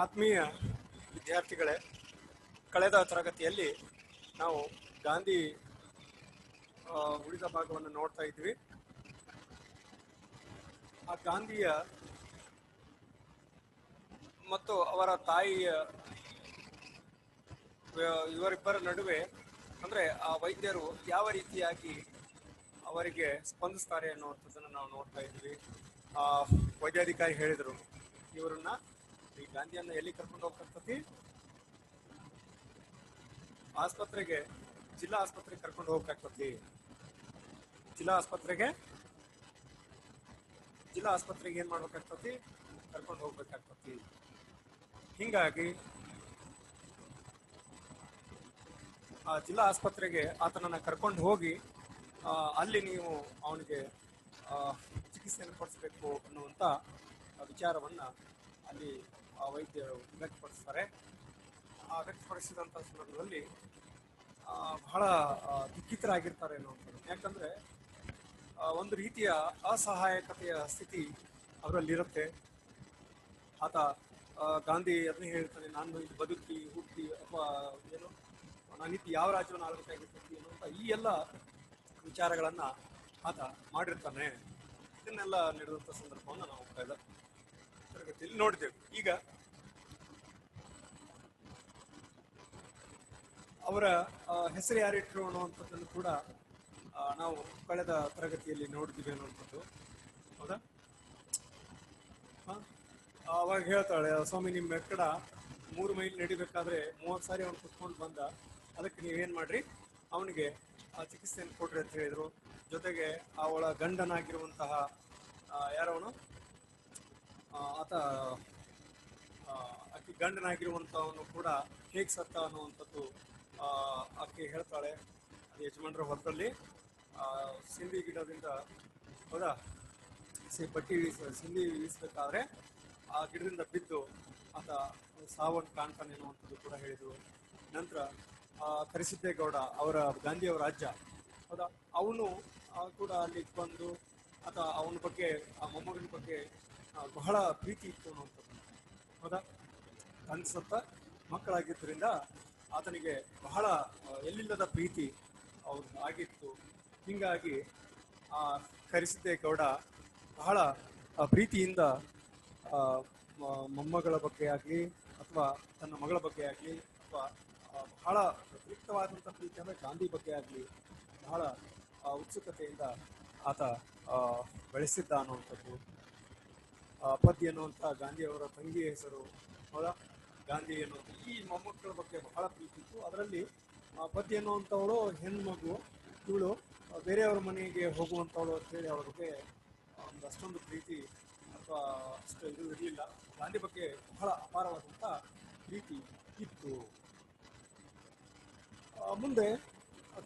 ಆತ್ಮೀಯ ವಿದ್ಯಾರ್ಥಿಗಳೇ, ಕಳೆದ ತರಗತಿಯಲ್ಲಿ ನಾವು ಗಾಂಧಿ ಉಳಿದ ಭಾಗವನ್ನು ನೋಡ್ತಾ ಇದ್ವಿ. ಆ ಗಾಂಧಿಯ ಮತ್ತು ಅವರ ತಾಯಿಯ ಇವರಿಬ್ಬರ ನಡುವೆ ಅಂದ್ರೆ ಆ ವೈದ್ಯರು ಯಾವ ರೀತಿಯಾಗಿ ಅವರಿಗೆ ಸ್ಪಂದಿಸ್ತಾರೆ ಅನ್ನುವಂಥದ್ದನ್ನು ನಾವು ನೋಡ್ತಾ ಇದ್ವಿ. ಆ ವೈದ್ಯಾಧಿಕಾರಿ ಹೇಳಿದರು, ಇವರನ್ನ ಈ ಗಾಂಧಿಯನ್ನ ಎಲ್ಲಿ ಕರ್ಕೊಂಡು ಹೋಗ್ತಕ್ಕಂಥದ್ದು ಆಸ್ಪತ್ರೆಗೆ, ಜಿಲ್ಲಾ ಆಸ್ಪತ್ರೆಗೆ ಕರ್ಕೊಂಡು ಹೋಗ್ಬೇಕಾಗ್ತತಿ. ಜಿಲ್ಲಾ ಆಸ್ಪತ್ರೆಗೆ ಜಿಲ್ಲಾ ಆಸ್ಪತ್ರೆಗೆ ಏನ್ ಮಾಡ್ಬೇಕಾಗ್ತತಿ? ಕರ್ಕೊಂಡು ಹೋಗ್ಬೇಕಾಗ್ತತಿ. ಹಿಂಗಾಗಿ, ಆ ಜಿಲ್ಲಾ ಆಸ್ಪತ್ರೆಗೆ ಆತನನ್ನ ಕರ್ಕೊಂಡು ಹೋಗಿ ಅಲ್ಲಿ ನೀವು ಅವನಿಗೆ ಚಿಕಿತ್ಸೆಯನ್ನು ಕೊಡಿಸಬೇಕು ಅನ್ನುವಂಥ ಆ ವಿಚಾರವನ್ನ ಅಲ್ಲಿ ಆ ವೈದ್ಯರು ವ್ಯಕ್ತಪಡಿಸ್ತಾರೆ. ಆ ವ್ಯಕ್ತಪಡಿಸಿದಂಥ ಸಂದರ್ಭದಲ್ಲಿ ಬಹಳ ದುಃಖಿತರಾಗಿರ್ತಾರೆ ಅನ್ನುವಂಥದ್ದು. ಯಾಕಂದರೆ ಒಂದು ರೀತಿಯ ಅಸಹಾಯಕತೆಯ ಸ್ಥಿತಿ ಅವರಲ್ಲಿರುತ್ತೆ. ಆತ ಗಾಂಧಿ ಅದನ್ನೇ ಹೇಳ್ತಾನೆ, ನಾನು ಇಲ್ಲಿ ಬದುಕಿ, ಹುಟ್ಟಿ, ಅಥವಾ ಏನು ನಾನಿತ್ತು ಯಾವ ರಾಜ್ಯವನ್ನು ಆಳ್ಬೇಕಾಗಿರ್ತೀನಿ ಅನ್ನುವಂಥ ಈ ಎಲ್ಲ ವಿಚಾರಗಳನ್ನು ಆತ ಮಾಡಿರ್ತಾನೆ. ಇದನ್ನೆಲ್ಲ ನಡೆದಂಥ ಸಂದರ್ಭವನ್ನು ನಾವು ಕಳೆದ ತರಗತಿಯಲ್ಲಿ ನೋಡಿದೆವು. ಈಗ ಅವರ ಹೆಸರು ಯಾರಿಟ್ರು ಅನ್ನುವಂಥದ್ದನ್ನು ಕೂಡ ನಾವು ಕಳೆದ ತರಗತಿಯಲ್ಲಿ ನೋಡಿದ್ವಿ ಅನ್ನುವಂಥದ್ದು. ಹೌದಾ? ಅವಾಗ ಹೇಳ್ತಾಳೆ, ಸ್ವಾಮಿ, ನಿಮ್ಮ ಎಕ್ಕಡ ಮೂರು ಮೈಲ್ ನಡಿಬೇಕಾದ್ರೆ ಮೂವತ್ತು ಸಾರಿ ಅವ್ನು ಕುತ್ಕೊಂಡು ಬಂದ. ಅದಕ್ಕೆ ನೀವೇನು ಮಾಡ್ರಿ? ಅವನಿಗೆ, ಆ, ಚಿಕಿತ್ಸೆಯನ್ನು ಕೊಡ್ರಿ ಅಂತ ಹೇಳಿದರು. ಜೊತೆಗೆ ಅವಳ ಗಂಡನಾಗಿರುವಂತಹ ಯಾರವನು ಆತ ಅತಿ ಆಕೆ ಗಂಡನಾಗಿರುವಂತವನು ಕೂಡ ಹೇಗೆ ಸತ್ತ ಅನ್ನುವಂಥದ್ದು ಆಕೆ ಹೇಳ್ತಾಳೆ, ಅದು ಯಜಮಾನರ ಹೊರದಲ್ಲಿ ಸಿಂಧಿ ಗಿಡದಿಂದ, ಹೌದಾ? ಸಿ, ಬಟ್ಟಿ ಸಿಂಧಿ ಇಳಿಸ್ಬೇಕಾದ್ರೆ ಆ ಗಿಡದಿಂದ ಬಿದ್ದು ಆತ ಸಾವನ್ನು ಕಾಣ್ತಾನೆ ಅನ್ನುವಂಥದ್ದು ಕೂಡ ಹೇಳಿದರು. ನಂತರ ಕರಿಸಿದ್ದೇಗೌಡ ಅವರ, ಗಾಂಧಿಯವರ ಅಜ್ಜ, ಹೌದಾ? ಅವನು ಕೂಡ ಅಲ್ಲಿ ಬಂದು ಆತ ಅವನ ಬಗ್ಗೆ, ಆ ಮೊಮ್ಮಗನ ಬಗ್ಗೆ ಬಹಳ ಪ್ರೀತಿ ಇತ್ತು ಅನ್ನುವಂಥದ್ದು. ಹೌದಾ? ತಂದೆ ಸತ್ತ ಮಕ್ಕಳಾಗಿದ್ದರಿಂದ ಆತನಿಗೆ ಬಹಳ ಎಲ್ಲಿಲ್ಲದ ಪ್ರೀತಿ ಅವ್ರು ಆಗಿತ್ತು. ಹಿಂಗಾಗಿ, ಆ ಕರಿಸಿದ್ದೇಗೌಡ ಬಹಳ ಪ್ರೀತಿಯಿಂದ ಮೊಮ್ಮಗಳ ಬಗ್ಗೆ ಆಗಲಿ, ಅಥವಾ ತನ್ನ ಮಗಳ ಬಗ್ಗೆ ಆಗಲಿ, ಅಥವಾ ಬಹಳ ವ್ಯತಿರಿಕ್ತವಾದಂಥ ಪ್ರೀತಿ ಅಂದರೆ ಗಾಂಧಿ ಬಗ್ಗೆ ಆಗಲಿ, ಬಹಳ ಉತ್ಸುಕತೆಯಿಂದ ಆತ ಬೆಳೆಸಿದ್ದ ಅನ್ನುವಂಥದ್ದು. ಪದ್ಯ ಅನ್ನುವಂಥ ಗಾಂಧಿಯವರ ತಂಗಿಯ ಹೆಸರು, ಹೌದಾ? ಗಾಂಧಿ ಅನ್ನೋದು ಈ ಮೊಮ್ಮಕ್ಕಳ ಬಗ್ಗೆ ಬಹಳ ಪ್ರೀತಿ ಇತ್ತು ಅದರಲ್ಲಿ ಪತಿ ಅನ್ನುವಂಥವಳು ಹೆಣ್ಮಗು, ಇವಳು ಬೇರೆಯವ್ರ ಮನೆಗೆ ಹೋಗುವಂಥವಳು ಅಂತ ಹೇಳಿ ಅವಳ ಬಗ್ಗೆ ಒಂದು ಅಷ್ಟೊಂದು ಪ್ರೀತಿ ಅಥವಾ ಅಷ್ಟು ಇದು ಇರಲಿಲ್ಲ. ಗಾಂಧಿ ಬಗ್ಗೆ ಬಹಳ ಅಪಾರವಾದಂಥ ಪ್ರೀತಿ ಇತ್ತು. ಮುಂದೆ,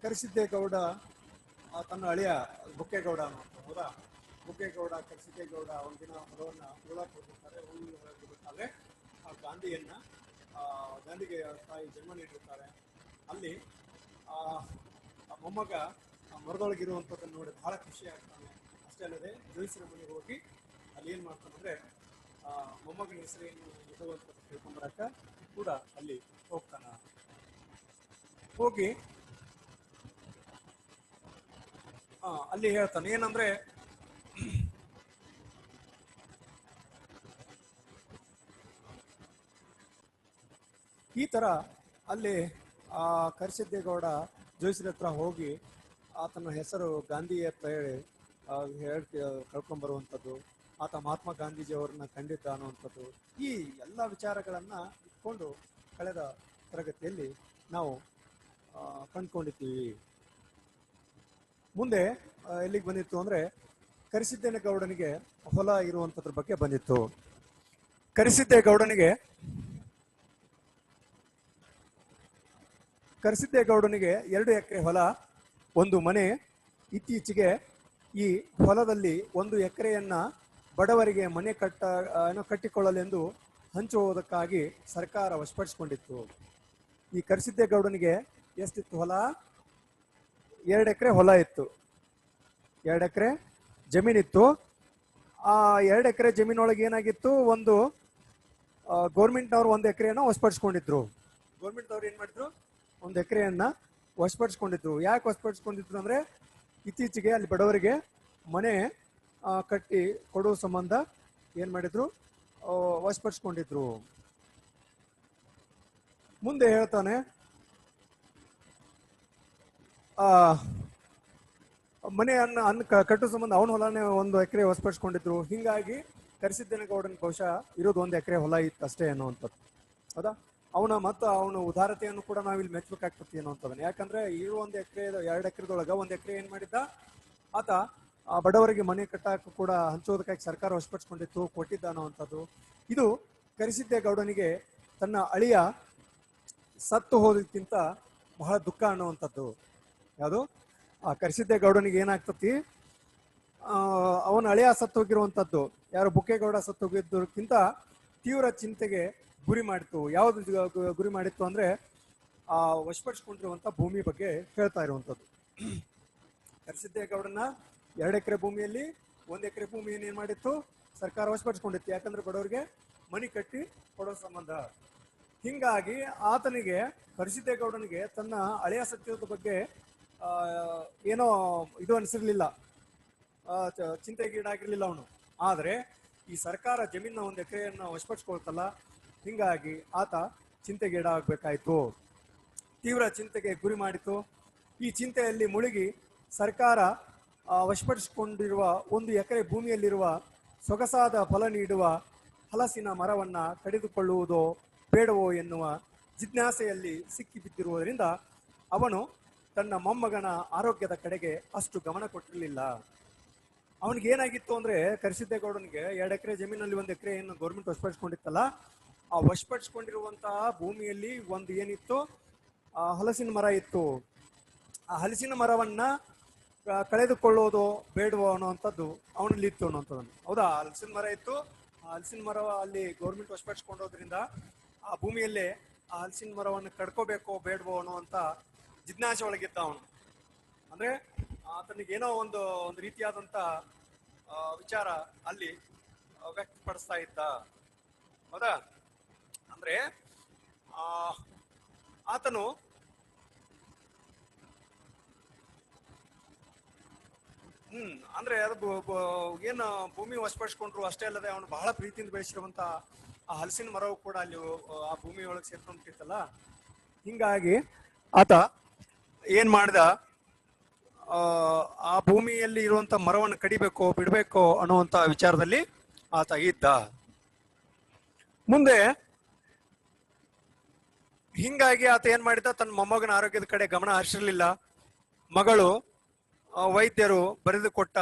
ಕರಿಸಿದ್ದೇಗೌಡ ತನ್ನ ಅಳಿಯ ಬುಕ್ಕೇಗೌಡ ಅನ್ನುವಂಥ ಹೌದಾ ಬೊಕ್ಕೇಗೌಡ, ಕರಿಸಿದ್ದೇಗೌಡ ಒಂದಿನ ಹೊಲವನ್ನು ಉಳಕ್ಕೆ ಹೋಗಿ ಹುಲ್ಲು ಹೋಗಿರ್ಬೇಕಾದ್ರೆ ಆ ಗಾಂಧಿಯನ್ನ ಗಾಂಧಿಗೆ ತಾಯಿ ಜನ್ಮ ನೀಡಿರ್ತಾರೆ ಅಲ್ಲಿ, ಆ ಮೊಮ್ಮಗ ಮರದೊಳಗಿರುವಂಥದ್ದನ್ನು ನೋಡಿ ಬಹಳ ಖುಷಿ ಆಗ್ತಾನೆ. ಅಷ್ಟೇ ಅಲ್ಲದೆ ಜೋಯಿಸಿನ ಮನೆಗೆ ಹೋಗಿ ಅಲ್ಲಿ ಏನು ಮಾಡ್ತಾನಂದ್ರೆ ಮೊಮ್ಮಗನ ಹೆಸರೇನು ಇಡುವಂಥದ್ದು ತಿಳ್ಕೊಂಬರಕ ಕೂಡ ಅಲ್ಲಿ ಹೋಗ್ತಾನ. ಹೋಗಿ ಅಲ್ಲಿ ಹೇಳ್ತಾನೆ, ಏನಂದ್ರೆ ಈ ಥರ ಅಲ್ಲಿ, ಆ, ಕರಿಸಿದ್ದೇಗೌಡ ಜೋಯಿಸರ ಹತ್ರ ಹೋಗಿ ಆತನ ಹೆಸರು ಗಾಂಧಿ ಅಂತ ಹೇಳಿ ಹೇಳ್ತಿ ಕಳ್ಕೊಂಡ್ಬರುವಂಥದ್ದು ಆತ ಮಹಾತ್ಮ ಗಾಂಧೀಜಿಯವರನ್ನ ಕಂಡಿದ್ದ ಅನ್ನುವಂಥದ್ದು, ಈ ಎಲ್ಲ ವಿಚಾರಗಳನ್ನ ಇಟ್ಕೊಂಡು ಕಳೆದ ತರಗತಿಯಲ್ಲಿ ನಾವು ಕಂಡುಕೊಂಡಿದ್ದೀವಿ. ಮುಂದೆ ಎಲ್ಲಿಗೆ ಬಂದಿತ್ತು ಅಂದ್ರೆ ಕರಿಸಿದ್ದೇಗೌಡನಿಗೆ ಹೊಲ ಇರುವಂಥದ್ರ ಬಗ್ಗೆ ಬಂದಿತ್ತು. ಕರಿಸಿದ್ದೇಗೌಡನಿಗೆ ಕರಿಸಿದ್ದೇಗೌಡನಿಗೆ ಎರಡು ಎಕರೆ ಹೊಲ, ಒಂದು ಮನೆ. ಇತ್ತೀಚೆಗೆ ಈ ಹೊಲದಲ್ಲಿ ಒಂದು ಎಕರೆಯನ್ನ ಬಡವರಿಗೆ ಮನೆ ಕಟ್ಟ ಕಟ್ಟಿಕೊಳ್ಳಲೆಂದು ಹಂಚುವುದಕ್ಕಾಗಿ ಸರ್ಕಾರ ವಶಪಡಿಸಿಕೊಂಡಿತ್ತು. ಈ ಕರಿಸಿದ್ದೇಗೌಡನಿಗೆ ಎಷ್ಟಿತ್ತು ಹೊಲ? ಎರಡು ಎಕರೆ ಹೊಲ ಇತ್ತು. ಎರಡು ಎಕರೆ ಜಮೀನಿತ್ತು. ಆ ಎರಡು ಎಕರೆ ಜಮೀನೊಳಗೆ ಏನಾಗಿತ್ತು? ಒಂದು ಗೌರ್ಮೆಂಟ್ನವ್ರು ಒಂದು ಎಕರೆಯನ್ನು ವಶಪಡಿಸ್ಕೊಂಡಿದ್ರು. ಗೌರ್ಮೆಂಟ್ನವ್ರು ಏನು ಮಾಡಿದ್ರು? ಒಂದು ಎಕರೆಯನ್ನ ವಶಪಡಿಸ್ಕೊಂಡಿದ್ರು. ಯಾಕೆ ವಶಪಡಿಸ್ಕೊಂಡಿದ್ರು ಅಂದ್ರೆ ಇತ್ತೀಚೆಗೆ ಅಲ್ಲಿ ಬಡವರಿಗೆ ಮನೆ ಕಟ್ಟಿ ಕೊಡೋ ಸಂಬಂಧ ಏನ್ ಮಾಡಿದ್ರು? ವಶಪಡಿಸ್ಕೊಂಡಿದ್ರು. ಮುಂದೆ ಹೇಳ್ತಾನೆ, ಆ, ಮನೆ ಅನ್ನ ಅನ್ನ ಕಟ್ಟೋ ಸಂಬಂಧ ಅವನ ಹೊಲನೇ ಒಂದು ಎಕರೆ ವಶಪಡಿಸ್ಕೊಂಡಿದ್ರು. ಹಿಂಗಾಗಿ ಕರಿಸಿದ್ದೇನಗೌಡನ ಬಹುಶಃ ಇರೋದು ಒಂದು ಎಕರೆ ಹೊಲ ಇತ್ತು ಅಷ್ಟೇ ಅನ್ನುವಂಥದ್ದು. ಹೌದಾ? ಅವನ ಮತ್ತು ಅವನ ಉದಾರತೆಯನ್ನು ಕೂಡ ನಾವಿಲ್ಲಿ ಮೆಚ್ಚಬೇಕಾಗ್ತತಿ ಅನ್ನುವಂಥದ್ದನ್ನ. ಯಾಕಂದ್ರೆ ಈ ಒಂದು ಎಕರೆ ಎರಡು ಎಕರೆದೊಳಗ ಒಂದು ಎಕರೆ ಏನ್ ಮಾಡಿದ್ದ? ಆತ ಆ ಬಡವರಿಗೆ ಮನೆ ಕಟ್ಟಾಕ ಕೂಡ ಹಂಚೋದಕ್ಕಾಗಿ ಸರ್ಕಾರ ಹೊಸಪಡಿಸ್ಕೊಂಡಿತ್ತು ಕೊಟ್ಟಿದ್ದ ಅನ್ನುವಂಥದ್ದು. ಇದು ಕರಿಸಿದ್ದೇಗೌಡನಿಗೆ ತನ್ನ ಅಳಿಯ ಸತ್ತು ಹೋದಕ್ಕಿಂತ ಬಹಳ ದುಃಖ ಅನ್ನುವಂಥದ್ದು. ಯಾವುದು? ಆ ಕರಿಸಿದ್ದೇಗೌಡನಿಗೆ ಏನಾಗ್ತತಿ? ಅವನ ಅವನ ಸತ್ತು ಸತ್ತೋಗಿರುವಂಥದ್ದು ಯಾರು ಬುಕ್ಕೇಗೌಡ ಸತ್ತೋಗಿದ್ದಕ್ಕಿಂತ ತೀವ್ರ ಚಿಂತೆಗೆ ಗುರಿ ಮಾಡಿತ್ತು ಯಾವ್ದು ಗುರಿ ಮಾಡಿತ್ತು ಅಂದ್ರೆ ಆ ವಶಪಡಿಸ್ಕೊಂಡಿರುವಂತ ಭೂಮಿ ಬಗ್ಗೆ ಹೇಳ್ತಾ ಇರುವಂತದ್ದು. ಕರಿಸಿದ್ದೇಗೌಡನ ಎರಡು ಎಕರೆ ಭೂಮಿಯಲ್ಲಿ ಒಂದ್ ಎಕರೆ ಭೂಮಿಯನ್ನು ಏನ್ ಮಾಡಿತ್ತು ಸರ್ಕಾರ ವಶಪಡಿಸ್ಕೊಂಡಿತ್ತು. ಯಾಕಂದ್ರೆ ಬಡವರಿಗೆ ಮನಿ ಕಟ್ಟಿ ಕೊಡೋ ಸಂಬಂಧ. ಹಿಂಗಾಗಿ ಆತನಿಗೆ ಕರಿಸಿದ್ದೇಗೌಡನಿಗೆ ತನ್ನ ಹಳೆಯ ಸತ್ಯದ ಬಗ್ಗೆ ಆ, ಏನೋ ಇದು ಅನಿಸಿರ್ಲಿಲ್ಲ. ಚಿಂತೆಗೀಡಾಗಿರ್ಲಿಲ್ಲ ಅವನು. ಆದ್ರೆ ಈ ಸರ್ಕಾರ ಜಮೀನ ಒಂದು ಎಕರೆಯನ್ನ ವಶಪಡಿಸ್ಕೊಳ್ತಲ್ಲ ಹಿಂಗಾಗಿ ಆತ ಚಿಂತೆಗೀಡಾಗಬೇಕಾಯ್ತು ತೀವ್ರ ಚಿಂತೆಗೆ ಗುರಿ ಮಾಡಿತು. ಈ ಚಿಂತೆಯಲ್ಲಿ ಮುಳುಗಿ ಸರ್ಕಾರ ವಶಪಡಿಸಿಕೊಂಡಿರುವ ಒಂದು ಎಕರೆ ಭೂಮಿಯಲ್ಲಿರುವ ಸೊಗಸಾದ ಫಲ ನೀಡುವ ಹಲಸಿನ ಮರವನ್ನು ಕಡಿದುಕೊಳ್ಳುವುದೋ ಬೇಡವೋ ಎನ್ನುವ ಜಿಜ್ಞಾಸೆಯಲ್ಲಿ ಸಿಕ್ಕಿಬಿದ್ದಿರುವುದರಿಂದ ಅವನು ತನ್ನ ಮೊಮ್ಮಗನ ಆರೋಗ್ಯದ ಕಡೆಗೆ ಅಷ್ಟು ಗಮನ ಕೊಟ್ಟಿರಲಿಲ್ಲ. ಅವನಿಗೆ ಏನಾಗಿತ್ತು ಅಂದ್ರೆ ಕರಿಸಿದ್ದೇಗೌಡನಿಗೆ ಎರಡು ಎಕರೆ ಜಮೀನಲ್ಲಿ ಒಂದು ಎಕರೆ ಏನು ಗೌರ್ಮೆಂಟ್ ವಶಪಡಿಸ್ಕೊಂಡಿತ್ತಲ್ಲ ಆ ವಶಪಡಿಸ್ಕೊಂಡಿರುವಂತಹ ಭೂಮಿಯಲ್ಲಿ ಒಂದು ಏನಿತ್ತು? ಆ ಹಲಸಿನ ಮರ ಇತ್ತು. ಆ ಹಲಸಿನ ಮರವನ್ನ ಕಳೆದುಕೊಳ್ಳೋದು ಬೇಡವೋ ಅನ್ನುವಂಥದ್ದು ಅವನಲ್ಲಿ ಇತ್ತು ಅನ್ನುವಂಥದ್ದನ್ನು. ಹೌದಾ? ಹಲಸಿನ ಮರ ಇತ್ತು. ಆ ಹಲಸಿನ ಮರ ಅಲ್ಲಿ ಗೌರ್ಮೆಂಟ್ ವಶಪಡಿಸ್ಕೊಂಡೋದ್ರಿಂದ ಆ ಭೂಮಿಯಲ್ಲೇ ಆ ಹಲಸಿನ ಮರವನ್ನು ಕಡ್ಕೋಬೇಕೋ ಬೇಡವೋ ಅಂತ ಜಿಜ್ಞಾಸೆ ಒಳಗಿದ್ದ ಅವನು. ಅಂದ್ರೆ ಆತನಿಗೆ ಏನೋ ಒಂದು ಒಂದು ರೀತಿಯಾದಂತ ಆ, ವಿಚಾರ ಅಲ್ಲಿ ವ್ಯಕ್ತಪಡಿಸ್ತಾ ಇದ್ದ. ಹೌದಾ? ಅಂದ್ರೆ, ಆ, ಆತನು ಹ್ಮ್, ಅಂದ್ರೆ ಅದು ಏನು ಭೂಮಿ ವಶಪಡಿಸ್ಕೊಂಡ್ರು ಅಷ್ಟೇ ಅಲ್ಲದೆ ಅವನು ಬಹಳ ಪ್ರೀತಿಯಿಂದ ಬೆಳೆಸಿರುವಂತ ಆ ಹಲಸಿನ ಮರವು ಕೂಡ ಅಲ್ಲಿ, ಆ, ಭೂಮಿ ಒಳಗೆ ಸೇರ್ಕೊಂಡ್ಬಿಟ್ಟಿತ್ತಲ್ಲ. ಹಿಂಗಾಗಿ ಆತ ಏನ್ ಮಾಡ್ದ? ಆ ಭೂಮಿಯಲ್ಲಿ ಇರುವಂತ ಮರವನ್ನು ಕಡಿಬೇಕೋ, ಬಿಡ್ಬೇಕೋ ಅನ್ನುವಂತ ವಿಚಾರದಲ್ಲಿ ಆತ ಇದ್ದ. ಮುಂದೆ ಹಿಂಗಾಗಿ ಆತ ಏನ್ ಮಾಡಿದ? ತನ್ನ ಮೊಮ್ಮಗನ ಆರೋಗ್ಯದ ಕಡೆ ಗಮನ ಹರಿಸಿರ್ಲಿಲ್ಲ ಮಗಳು ವೈದ್ಯರು ಬರೆದು ಕೊಟ್ಟ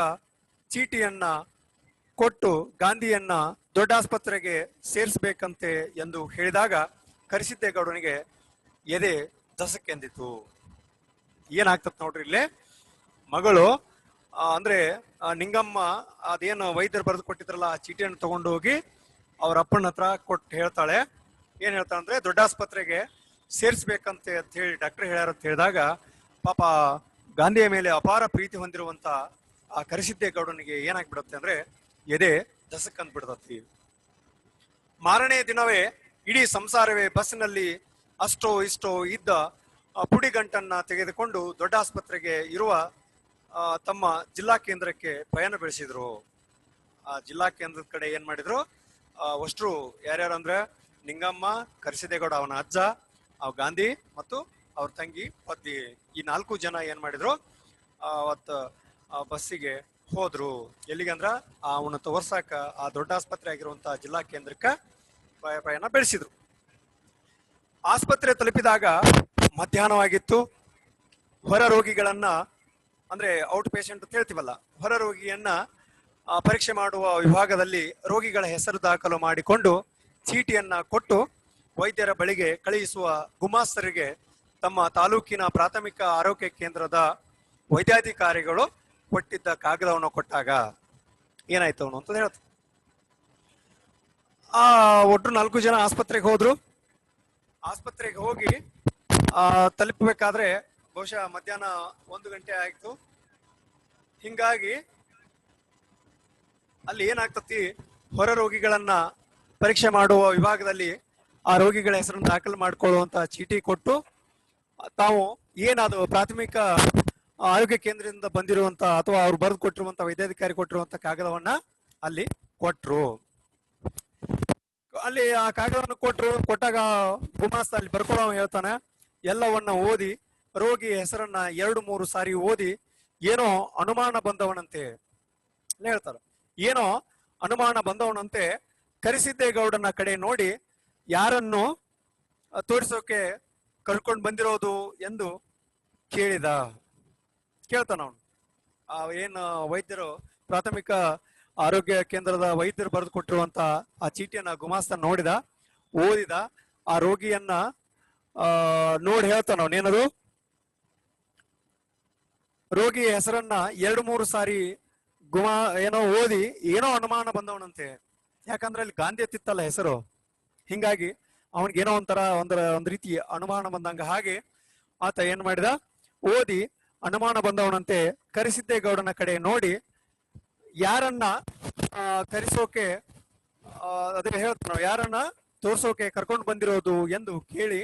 ಚೀಟಿಯನ್ನ ಕೊಟ್ಟು ಗಾಂಧಿಯನ್ನ ದೊಡ್ಡ ಆಸ್ಪತ್ರೆಗೆ ಸೇರಿಸಬೇಕಂತೆ ಎಂದು ಹೇಳಿದಾಗ ಕರಿಸಿದ್ದೇಗೌಡನಿಗೆ ಎದೆ ದಸಕ್ಕೆಂದಿತು ಏನಾಗ್ತತ್ ನೋಡ್ರಿ ಇಲ್ಲಿ? ಮಗಳು ಅಂದ್ರೆ ನಿಂಗಮ್ಮ ಅದೇನು ವೈದ್ಯರು ಬರೆದು ಕೊಟ್ಟಿದ್ರಲ್ಲ, ಆ ಚೀಟಿಯನ್ನು ತಗೊಂಡೋಗಿ ಅವ್ರ ಅಪ್ಪನ ಹತ್ರ ಕೊಟ್ಟು ಹೇಳ್ತಾಳೆ. ಏನ್ ಹೇಳ್ತಾಳೆ ಅಂದ್ರೆ ದೊಡ್ಡ ಆಸ್ಪತ್ರೆಗೆ ಸೇರಿಸ್ಬೇಕಂತೆ ಅಂತ ಹೇಳಿ ಡಾಕ್ಟರ್ ಹೇಳ್ಯಾರ ಅಂತ ಹೇಳಿದಾಗ ಪಾಪ ಗಾಂಧಿಯ ಮೇಲೆ ಅಪಾರ ಪ್ರೀತಿ ಹೊಂದಿರುವಂತ ಆ ಕರಿಸಿದ್ದೇಗೌಡನಿಗೆ ಏನಾಗ್ಬಿಡುತ್ತೆ ಅಂದ್ರೆ ಎದೆ ದಸಕ್ ಬಿಡತತ್ತಿ ಮಾರನೇ ದಿನವೇ ಇಡೀ ಸಂಸಾರವೇ ಬಸ್ನಲ್ಲಿ ಅಷ್ಟೋ ಇಷ್ಟೋ ಇದ್ದ ಪುಡಿಗಂಟನ್ನ ತೆಗೆದುಕೊಂಡು ದೊಡ್ಡ ಆಸ್ಪತ್ರೆಗೆ ಇರುವ ತಮ್ಮ ಜಿಲ್ಲಾ ಕೇಂದ್ರಕ್ಕೆ ಪಯಣ ಬೆಳೆಸಿದ್ರು. ಆ ಜಿಲ್ಲಾ ಕೇಂದ್ರದ ಕಡೆ ಏನ್ ಮಾಡಿದ್ರು? ಆ, ಅಷ್ಟ್ರು ಯಾರ್ಯಾರು ಅಂದ್ರೆ ನಿಂಗಮ್ಮ ಕರಿಸಿದೇಗೌಡ ಅವನ ಅಜ್ಜ ಗಾಂಧಿ ಮತ್ತು ಅವ್ರ ತಂಗಿ ಪತ್ನಿ ಈ ನಾಲ್ಕು ಜನ ಏನ್ ಮಾಡಿದ್ರು? ಅವತ್ತ ಬಸ್ಸಿಗೆ ಹೋದ್ರು. ಎಲ್ಲಿಗಂದ್ರ? ಅವನ ತೋರ್ಸಾಕ, ಆ ದೊಡ್ಡ ಆಸ್ಪತ್ರೆ ಆಗಿರುವಂತಹ ಜಿಲ್ಲಾ ಕೇಂದ್ರಕ್ಕ ಪ್ರಯಾಣ ಬೆಳೆಸಿದ್ರು. ಆಸ್ಪತ್ರೆ ತಲುಪಿದಾಗ ಮಧ್ಯಾಹ್ನವಾಗಿತ್ತು. ಹೊರ ರೋಗಿಗಳನ್ನ, ಅಂದ್ರೆ ಔಟ್ ಪೇಷಂಟ್ ಅಂತ ಹೇಳ್ತೀವಲ್ಲ, ಹೊರ ರೋಗಿಯನ್ನ ಪರೀಕ್ಷೆ ಮಾಡುವ ವಿಭಾಗದಲ್ಲಿ ರೋಗಿಗಳ ಹೆಸರು ದಾಖಲು ಮಾಡಿಕೊಂಡು ಚೀಟಿಯನ್ನ ಕೊಟ್ಟು ವೈದ್ಯರ ಬಳಿಗೆ ಕಳುಹಿಸುವ ಗುಮಾಸ್ತರಿಗೆ ತಮ್ಮ ತಾಲೂಕಿನ ಪ್ರಾಥಮಿಕ ಆರೋಗ್ಯ ಕೇಂದ್ರದ ವೈದ್ಯಾಧಿಕಾರಿಗಳು ಕೊಟ್ಟಿದ್ದ ಕಾಗದವನ್ನು ಕೊಟ್ಟಾಗ ಏನಾಯ್ತು ಅವನು ಅಂತ ಹೇಳ್ತಾರೆ ಆ ಒಟ್ಟು ನಾಲ್ಕು ಜನ ಆಸ್ಪತ್ರೆಗೆ ಹೋದ್ರು. ಆಸ್ಪತ್ರೆಗೆ ಹೋಗಿ, ಆ, ತಲುಪಬೇಕಾದ್ರೆ ಬಹುಶಃ ಮಧ್ಯಾಹ್ನ ಒಂದು ಗಂಟೆ ಆಯ್ತು. ಹಿಂಗಾಗಿ ಅಲ್ಲಿ ಏನಾಗ್ತತಿ, ಹೊರ ರೋಗಿಗಳನ್ನ ಪರೀಕ್ಷೆ ಮಾಡುವ ವಿಭಾಗದಲ್ಲಿ ಆ ರೋಗಿಗಳ ಹೆಸರನ್ನು ದಾಖಲು ಮಾಡಿಕೊಳ್ಳುವಂತಹ ಚೀಟಿ ಕೊಟ್ಟು ತಾವು ಏನದು ಪ್ರಾಥಮಿಕ ಆರೋಗ್ಯ ಕೇಂದ್ರದಿಂದ ಬಂದಿರುವಂತ ಅಥವಾ ಅವ್ರು ಬರೆದು ಕೊಟ್ಟಿರುವಂತ ವೈದ್ಯಾಧಿಕಾರಿ ಕೊಟ್ಟಿರುವಂತ ಕಾಗದವನ್ನ ಅಲ್ಲಿ ಕೊಟ್ರು. ಅಲ್ಲಿ ಆ ಕಾಗದವನ್ನು ಕೊಟ್ಟರು ಕೊಟ್ಟಾಗ ಗುಮಾಸ್ತ ಅಲ್ಲಿ ಬರ್ಕೊಳ್ಳೋ ಹೇಳ್ತಾನೆ, ಎಲ್ಲವನ್ನ ಓದಿ, ರೋಗಿ ಹೆಸರನ್ನ ಎರಡು ಮೂರು ಸಾರಿ ಓದಿ, ಏನೋ ಅನುಮಾನ ಬಂದವನಂತೆ ಹೇಳ್ತಾರೆ. ಏನೋ ಅನುಮಾನ ಬಂದವನಂತೆ ಕರಿಸಿದ್ದೇಗೌಡನ ಕಡೆ ನೋಡಿ ಯಾರನ್ನು ತೋರಿಸೋಕೆ ಕರ್ಕೊಂಡು ಬಂದಿರೋದು ಎಂದು ಕೇಳಿದ. ಕೇಳ್ತಾನ ಅವನು. ಆ ಏನು ವೈದ್ಯರು, ಪ್ರಾಥಮಿಕ ಆರೋಗ್ಯ ಕೇಂದ್ರದ ವೈದ್ಯರು ಬರೆದು ಕೊಟ್ಟಿರುವಂತ ಆ ಚೀಟಿಯನ್ನ ಗುಮಾಸ್ತ ನೋಡಿದ, ಓದಿದ, ಆ ರೋಗಿಯನ್ನ ನೋಡಿ ಹೇಳ್ತಾನ ಅವನೇನದು ರೋಗಿಯ ಹೆಸರನ್ನ ಎರಡು ಮೂರು ಸಾರಿ ಗುಮಾ, ಏನೋ ಓದಿ, ಏನೋ ಅನುಮಾನ ಬಂದವನಂತೆ. ಯಾಕಂದ್ರೆ ಅಲ್ಲಿ ಗಾಂಧಿ ಎತ್ತಿತ್ತಲ್ಲ ಹೆಸರು. ಹಿಂಗಾಗಿ ಏನೋ ಒಂಥರ ಒಂದರ ಒಂದ್ ರೀತಿ ಅನುಮಾನ ಬಂದಂಗ ಹಾಗೆ ಆತ ಏನ್ ಮಾಡಿದ? ಓದಿ ಅನುಮಾನ ಬಂದವನಂತೆ ಕರಿಸಿದ್ದೇಗೌಡನ ಕಡೆ ನೋಡಿ ಯಾರನ್ನ ಕರೆಸೋಕೆ ಅದೇ ಹೇಳ್ತಾನ ಯಾರನ್ನ ತೋರ್ಸೋಕೆ ಕರ್ಕೊಂಡು ಬಂದಿರೋದು ಎಂದು ಕೇಳಿ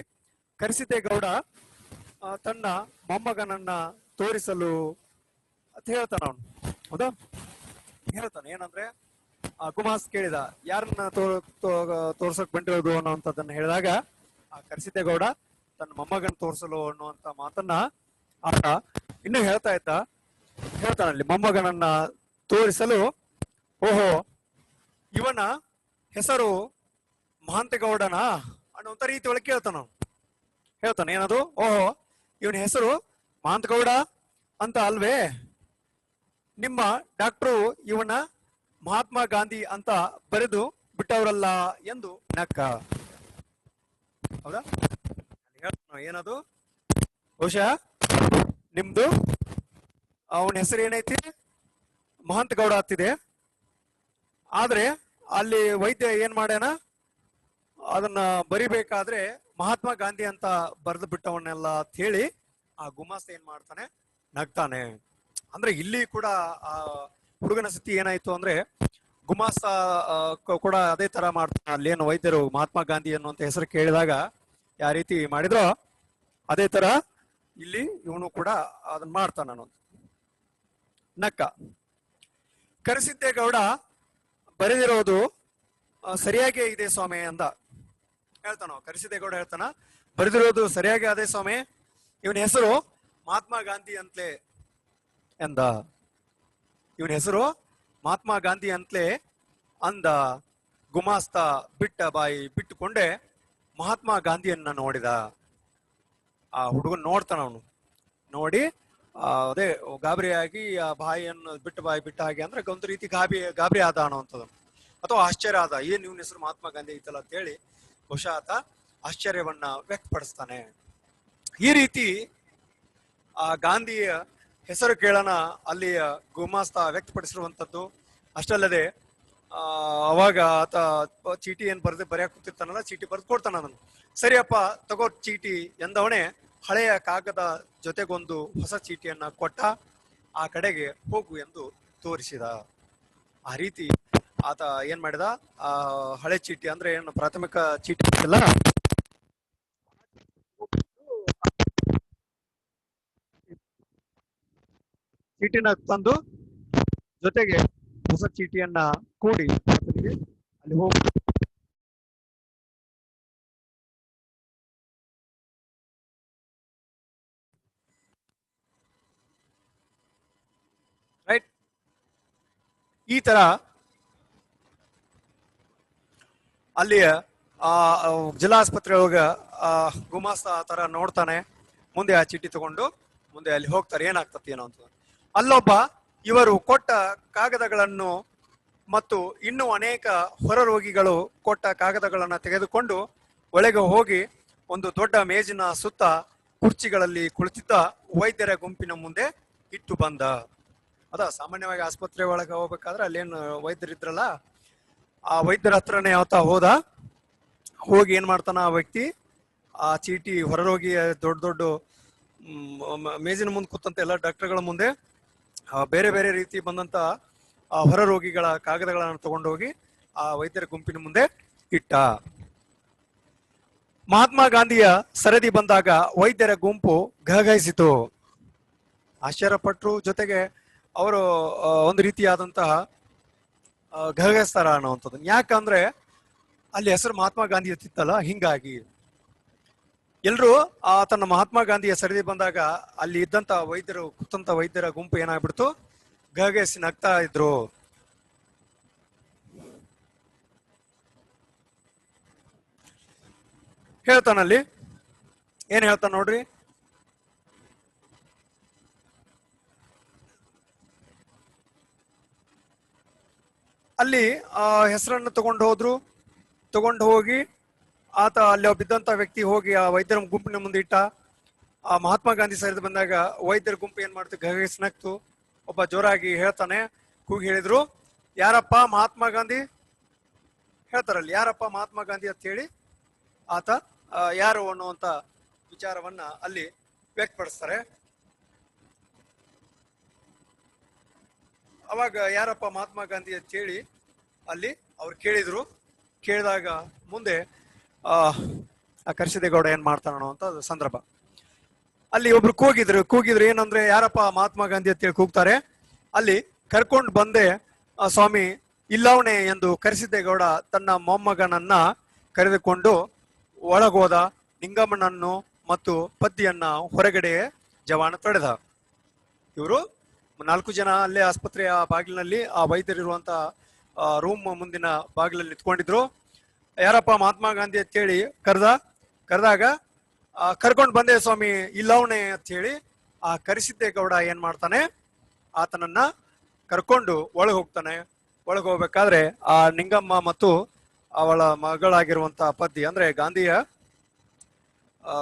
ಕರಿಸಿದ್ದೇಗೌಡ ತನ್ನ ಮೊಮ್ಮಗನನ್ನ ತೋರಿಸಲು ಅಂತ ಹೇಳ್ತಾನ ಅವನು. ಹೌದಾ? ಹೇಳ್ತಾನೆ, ಏನಂದ್ರೆ ಆ ಕುಮಾಸ್ ಕೇಳಿದ, ಯಾರನ್ನ ತೋರ್ಸಕ್ ಬಂದಿರೋದು ಅನ್ನೋಂಥದ್ದನ್ನ ಹೇಳಿದಾಗ, ಆ ಕರಿಸಿದ್ದೇಗೌಡ ತನ್ನ ಮೊಮ್ಮಗನ್ ತೋರಿಸಲು ಅನ್ನುವಂತ ಮಾತನ್ನ ಆತ ಇನ್ನು ಹೇಳ್ತಾ ಇದ್ದ. ಹೇಳ್ತಾನಲ್ಲಿ ಮೊಮ್ಮಗನನ್ನ ತೋರಿಸಲು, ಓಹೋ, ಇವನ ಹೆಸರು ಮಹಾಂತೇಗೌಡನ ಅನ್ನುವಂತ ರೀತಿ ಒಳಗೆ ಕೇಳ್ತಾನ ಹೇಳ್ತಾನೆ, ಏನದು? ಓಹೋ, ಇವನ ಹೆಸರು ಮಹಾಂತಗೌಡ ಅಂತ ಅಲ್ವೇ? ನಿಮ್ಮ ಡಾಕ್ಟ್ರು ಇವನ ಮಹಾತ್ಮ ಗಾಂಧಿ ಅಂತ ಬರೆದು ಬಿಟ್ಟವರಲ್ಲ ಎಂದು ನಕ್ಕ. ಹೌದಾ? ಏನದು? ಬಹುಶಃ ನಿಮ್ದು? ಅವನ ಹೆಸರು ಏನೈತಿ? ಮಹಂತ ಗೌಡ ಆಗ್ತಿದೆ. ಆದ್ರೆ ಅಲ್ಲಿ ವೈದ್ಯ ಏನ್ ಮಾಡ್ಯಾನ? ಅದನ್ನ ಬರಿಬೇಕಾದ್ರೆ ಮಹಾತ್ಮ ಗಾಂಧಿ ಅಂತ ಬರೆದು ಬಿಟ್ಟವನ್ನೆಲ್ಲ ಅಂತ ಹೇಳಿ ಆ ಗುಮಾಸ್ತ ಏನ್ ಮಾಡ್ತಾನೆ? ನಗ್ತಾನೆ. ಅಂದ್ರೆ ಇಲ್ಲಿ ಕೂಡ ಆ ಹುಡುಗನ ಸ್ಥಿತಿ ಏನಾಯ್ತು ಅಂದ್ರೆ ಗುಮಾಸ್ತ ಕೂಡ ಅದೇ ತರ ಮಾಡ್ತಾನೆ. ಏನು ವೈದ್ಯರು, ಮಹಾತ್ಮ ಗಾಂಧಿ ಅನ್ನುವಂತ ಹೆಸರು ಕೇಳಿದಾಗ ಯಾವ ರೀತಿ ಮಾಡಿದ್ರೋ ಅದೇ ತರ ಇಲ್ಲಿ ಇವನು ಕೂಡ ಅದನ್ನ ಮಾಡ್ತಾನ ನಕ್ಕ. ಕರೆಸಿದ್ದೇಗೌಡ ಬರೆದಿರೋದು ಸರಿಯಾಗೇ ಇದೆ ಸ್ವಾಮಿ ಅಂದ ಹೇಳ್ತಾನ ಕರೆಸಿದ್ದೇಗೌಡ ಹೇಳ್ತಾನ, ಬರೆದಿರೋದು ಸರಿಯಾಗಿ ಅದೇ ಸ್ವಾಮಿ. ಇವನ ಹೆಸರು ಮಹಾತ್ಮ ಗಾಂಧಿ ಅಂತಲೇ ಎಂದ. ಇವನ ಹೆಸರು ಮಹಾತ್ಮ ಗಾಂಧಿ ಅಂತಲೇ ಅಂದ ಗುಮಾಸ್ತ ಬಿಟ್ಟ ಬಾಯಿ ಬಿಟ್ಟುಕೊಂಡೆ ಮಹಾತ್ಮ ಗಾಂಧಿಯನ್ನ ನೋಡಿದ. ಆ ಹುಡುಗನ್ ನೋಡ್ತಾನ ಅವನು. ನೋಡಿ ಅದೇ ಗಾಬರಿಯಾಗಿ ಆ ಬಾಯಿಯನ್ನು ಬಿಟ್ಟು ಬಾಯಿ ಬಿಟ್ಟ ಹಾಗೆ ಅಂದ್ರೆ ಒಂದು ರೀತಿ ಗಾಬಿ, ಗಾಬರಿ ಆದ ಅನ್ನೋಂಥದ್ದು ಅಥವಾ ಆಶ್ಚರ್ಯ ಆದ, ಏನ್ ಇವನ ಹೆಸರು ಮಹಾತ್ಮ ಗಾಂಧಿ ಐತಲ್ಲ ಅಂತ ಹೇಳಿ ಬಹುಶಃ ಆಶ್ಚರ್ಯವನ್ನ ವ್ಯಕ್ತಪಡಿಸ್ತಾನೆ. ಈ ರೀತಿ ಆ ಗಾಂಧಿಯ ಹೆಸರು ಕೇಳೋಣ. ಅಲ್ಲಿ ಗುಮಾಸ್ತ ವ್ಯಕ್ತಪಡಿಸಿರುವಂಥದ್ದು. ಅಷ್ಟಲ್ಲದೆ ಅವಾಗ ಆತ ಚೀಟಿ ಏನು ಬರೆದು ಬರೆಯಕ್ಕೆ ಕೂತಿರ್ತಾನಲ್ಲ, ಚೀಟಿ ಬರೆದು ಕೊಡ್ತಾನ ನಾನು ಸರಿಯಪ್ಪ, ತಗೋ ಚೀಟಿ ಎಂದವನೇ ಹಳೆಯ ಕಾಗದ ಜೊತೆಗೊಂದು ಹೊಸ ಚೀಟಿಯನ್ನ ಕೊಟ್ಟ, ಆ ಕಡೆಗೆ ಹೋಗು ಎಂದು ತೋರಿಸಿದ. ಆ ರೀತಿ ಆತ ಏನ್ ಮಾಡಿದ? ಆ, ಹಳೆ ಚೀಟಿ ಅಂದ್ರೆ ಏನು ಪ್ರಾಥಮಿಕ ಚೀಟಿ ಇತ್ತಲ್ಲ ಚೀಟಿನ ತಂದು ಜೊತೆಗೆ ಹೊಸ ಚೀಟಿಯನ್ನ ಕೂಡಿ ಅಲ್ಲಿ ಹೋಗಿ ರೈಟ್ ಈ ತರ ಅಲ್ಲಿ ಆ ಆ, ಜಿಲ್ಲಾಸ್ಪತ್ರೆ ಒಳಗ ಆ ಗುಮಾಸ್ತ ಆ ತರ ನೋಡ್ತಾನೆ. ಮುಂದೆ ಆ ಚೀಟಿ ತಗೊಂಡು ಮುಂದೆ ಅಲ್ಲಿ ಹೋಗ್ತಾರೆ. ಏನಾಗ್ತತಿ ಏನೋ ಅಂತ. ಅಲ್ಲೊಬ್ಬ ಇವರು ಕೊಟ್ಟ ಕಾಗದಗಳನ್ನು ಮತ್ತು ಇನ್ನೂ ಅನೇಕ ಹೊರ ರೋಗಿಗಳು ಕೊಟ್ಟ ಕಾಗದಗಳನ್ನು ತೆಗೆದುಕೊಂಡು ಒಳಗೆ ಹೋಗಿ ಒಂದು ದೊಡ್ಡ ಮೇಜಿನ ಸುತ್ತ ಕುರ್ಚಿಗಳಲ್ಲಿ ಕುಳಿತಿದ್ದ ವೈದ್ಯರ ಗುಂಪಿನ ಮುಂದೆ ಇಟ್ಟು ಬಂದ. ಅದ ಸಾಮಾನ್ಯವಾಗಿ ಆಸ್ಪತ್ರೆ ಒಳಗೆ ಹೋಗ್ಬೇಕಾದ್ರೆ ಅಲ್ಲೇನು ವೈದ್ಯರಿದ್ರಲ್ಲ ಆ ವೈದ್ಯರ ಹತ್ರನೇ ಅವತ್ತ ಹೋದ. ಹೋಗಿ ಏನ್ ಮಾಡ್ತಾನ ಆ ವ್ಯಕ್ತಿ, ಆ ಚೀಟಿ ಹೊರರೋಗಿ ದೊಡ್ಡ ದೊಡ್ಡ ಮೇಜಿನ ಮುಂದೆ ಕೂತಂತ ಎಲ್ಲ ಡಾಕ್ಟರ್ಗಳ ಮುಂದೆ ಬೇರೆ ಬೇರೆ ರೀತಿ ಬಂದಂತ ಹೊರ ರೋಗಿಗಳ ಕಾಗದಗಳನ್ನು ತಗೊಂಡೋಗಿ ಆ ವೈದ್ಯರ ಗುಂಪಿನ ಮುಂದೆ ಇಟ್ಟ. ಮಹಾತ್ಮ ಗಾಂಧಿಯ ಸರದಿ ಬಂದಾಗ ವೈದ್ಯರ ಗುಂಪು ಗಹಗಹಿಸಿತು ಆಶ್ಚರ್ಯಪಟ್ಟರು ಜೊತೆಗೆ ಅವರು ಒಂದು ರೀತಿಯಾದಂತಹ ಆ, ಗಹಗಹಿಸ್ತಾರ ಅನ್ನುವಂಥದ್ದು ಯಾಕಂದ್ರೆ ಅಲ್ಲಿ ಹೆಸರು ಮಹಾತ್ಮ ಗಾಂಧಿ ಇರ್ತಿತ್ತಲ್ಲ ಹಿಂಗಾಗಿ. ಎಲ್ರು ಆ ತನ್ನ ಮಹಾತ್ಮ ಗಾಂಧಿಯ ಸರದಿ ಬಂದಾಗ ಅಲ್ಲಿ ಇದ್ದಂತ ವೈದ್ಯರು, ಕುತಂತ ವೈದ್ಯರ ಗುಂಪು ಏನಾಗ್ಬಿಡ್ತು? ಗಹಗಹಿಸಿ ನಗ್ತಾ ಇದ್ರು. ಹೇಳ್ತಾನಲ್ಲಿ ಏನ್ ಹೇಳ್ತಾನ ನೋಡ್ರಿ? ಅಲ್ಲಿ ಆ ಹೆಸರನ್ನು ತಗೊಂಡು ಹೋದ್ರು. ತಗೊಂಡು ಹೋಗಿ ಆತ ಅಲ್ಲಿ ಬಿದ್ದಂತ ವ್ಯಕ್ತಿ ಹೋಗಿ ಆ ವೈದ್ಯರ ಗುಂಪಿನ ಮುಂದೆ ಇಟ್ಟ. ಆ ಮಹಾತ್ಮ ಗಾಂಧಿ ಸರಿದು ಬಂದಾಗ ವೈದ್ಯರ ಗುಂಪು ಏನ್ ಮಾಡ್ತು? ಗಗಸ್ ನಕ್ತು ಒಬ್ಬ ಜೋರಾಗಿ ಹೇಳ್ತಾನೆ, ಕೂಗಿ ಹೇಳಿದ್ರು. ಯಾರಪ್ಪ ಮಹಾತ್ಮ ಗಾಂಧಿ? ಹೇಳ್ತಾರಲ್ಲಿ, ಯಾರಪ್ಪ ಮಹಾತ್ಮ ಗಾಂಧಿ ಅಂತ ಹೇಳಿ ಆತ ಯಾರು ಅನ್ನುವಂತ ವಿಚಾರವನ್ನ ಅಲ್ಲಿ ವ್ಯಕ್ತಪಡಿಸ್ತಾರೆ. ಅವಾಗ ಯಾರಪ್ಪ ಮಹಾತ್ಮ ಗಾಂಧಿ ಅಂತ ಹೇಳಿ ಅಲ್ಲಿ ಅವ್ರು ಕೇಳಿದ್ರು. ಕೇಳಿದಾಗ ಮುಂದೆ ಕರ್ಸಿದೇಗೌಡ ಏನ್ ಮಾಡ್ತಾನೋ ಅಂತ ಸಂದರ್ಭ. ಅಲ್ಲಿ ಒಬ್ರು ಕೂಗಿದ್ರು ಕೂಗಿದ್ರು ಏನಂದ್ರೆ, ಯಾರಪ್ಪ ಮಹಾತ್ಮ ಗಾಂಧಿ ಅಂತ ಹೇಳಿ ಕೂಗ್ತಾರೆ. ಅಲ್ಲಿ ಕರ್ಕೊಂಡು ಬಂದೆ, ಆ, ಸ್ವಾಮಿ, ಇಲ್ಲವಣೆ ಎಂದು ಕರೆಸಿದ್ದೇಗೌಡ ತನ್ನ ಮೊಮ್ಮಗನನ್ನ ಕರೆದುಕೊಂಡು ಒಳಗೋದ, ನಿಂಗಮ್ಮನನ್ನು ಮತ್ತು ಪದ್ಯನ್ನ ಹೊರಗಡೆ ಜವಾನ ತಡೆದ. ಇವರು ನಾಲ್ಕು ಜನ ಅಲ್ಲೇ ಆಸ್ಪತ್ರೆಯ ಬಾಗಿಲಿನಲ್ಲಿ ಆ ವೈದ್ಯರಿರುವಂತ ರೂಮ್ ಮುಂದಿನ ಬಾಗಿಲಲ್ಲಿ ನಿಂತ್ಕೊಂಡಿದ್ರು. ಯಾರಪ್ಪ ಮಹಾತ್ಮ ಗಾಂಧಿ ಅಂತ ಹೇಳಿ ಕರೆದ, ಕರೆದಾಗ ಕರ್ಕೊಂಡು ಬಂದೆ ಸ್ವಾಮಿ ಇಲ್ಲವಣೆ ಅಂತ ಹೇಳಿ, ಆ ಕರೆಸಿದ್ದೇಗೌಡ ಏನ್ ಮಾಡ್ತಾನೆ, ಆತನನ್ನ ಕರ್ಕೊಂಡು ಒಳಗೆ ಹೋಗ್ತಾನೆ. ಒಳಗೆ ಹೋಗ್ಬೇಕಾದ್ರೆ ಆ ನಿಂಗಮ್ಮ ಮತ್ತು ಅವಳ ಮಗಳಾಗಿರುವಂತ ಪದ್ದಿ, ಅಂದ್ರೆ ಗಾಂಧಿಯ, ಆ,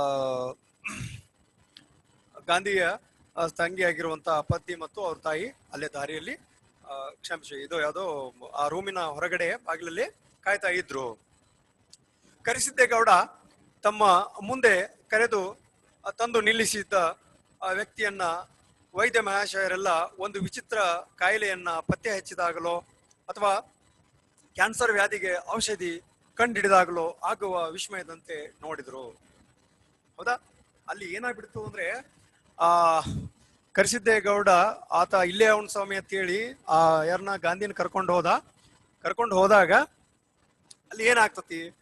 ಗಾಂಧಿಯ ತಂಗಿ ತಂಗಿಯಾಗಿರುವಂತ ಪತ್ನಿ ಮತ್ತು ಅವ್ರ ತಾಯಿ ಅಲ್ಲೇ ದಾರಿಯಲ್ಲಿ ಕ್ಷಮಿಸಿ, ಇದು ಯಾವುದೋ, ಆ ರೂಮಿನ ಹೊರಗಡೆ ಬಾಗಿಲಲ್ಲಿ ಕಾಯ್ತಾ ಇದ್ರು. ಕರೆಸಿದ್ದೇಗೌಡ ತಮ್ಮ ಮುಂದೆ ಕರೆದು ತಂದು ನಿಲ್ಲಿಸಿದ್ದ ವ್ಯಕ್ತಿಯನ್ನ ವೈದ್ಯ ಮಹಾಶಯರೆಲ್ಲ ಒಂದು ವಿಚಿತ್ರ ಕಾಯಿಲೆಯನ್ನ ಪತ್ತೆ ಹಚ್ಚಿದಾಗಲೋ ಅಥವಾ ಕ್ಯಾನ್ಸರ್ ವ್ಯಾಧಿಗೆ ಔಷಧಿ ಕಂಡಿಡಿದಾಗಲೋ ಆಗುವ ವಿಸ್ಮಯದಂತೆ ನೋಡಿದ್ರು. ಹೌದಾ? ಅಲ್ಲಿ ಏನಾಗ್ಬಿಡ್ತು ಅಂದ್ರೆ, ಆ, ಕರಿಸಿದ್ದೇಗೌಡ ಆತ ಇಲ್ಲೇ ಅವನ ಸ್ವಾಮಿ ಅಂತ ಹೇಳಿ, ಆ, ಯಾರನ್ನ ಗಾಂಧಿನ ಕರ್ಕೊಂಡು ಹೋದ. ಕರ್ಕೊಂಡು ಹೋದಾಗ ಅಲ್ಲಿ ಏನಾಗ್ತತಿ?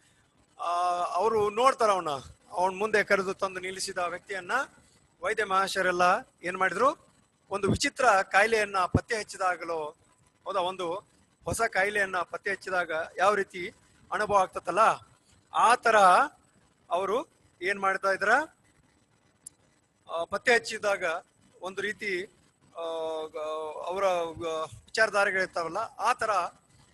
ಅವರು ನೋಡ್ತಾರ ಅವನ. ಅವನ್ ಮುಂದೆ ಕರೆದು ತಂದು ನಿಲ್ಲಿಸಿದ ವ್ಯಕ್ತಿಯನ್ನ ವೈದ್ಯ ಮಹಾಶಯರೆಲ್ಲ ಏನ್ ಮಾಡಿದ್ರು? ಒಂದು ವಿಚಿತ್ರ ಕಾಯಿಲೆಯನ್ನ ಪತ್ತೆ ಹಚ್ಚಿದಾಗಲೋ, ಹೌದಾ, ಒಂದು ಹೊಸ ಕಾಯಿಲೆಯನ್ನ ಪತ್ತೆ ಹಚ್ಚಿದಾಗ ಯಾವ ರೀತಿ ಅನುಭವ ಆಗ್ತದಲ್ಲ ಆ ತರ ಅವರು ಏನ್ ಮಾಡ್ತಾ ಇದ್ರ? ಪತ್ತೆ ಹಚ್ಚಿದಾಗ ಒಂದು ರೀತಿ ಅವರ ವಿಚಾರಧಾರೆಗಳಿರ್ತಾವಲ್ಲ, ಆ ತರ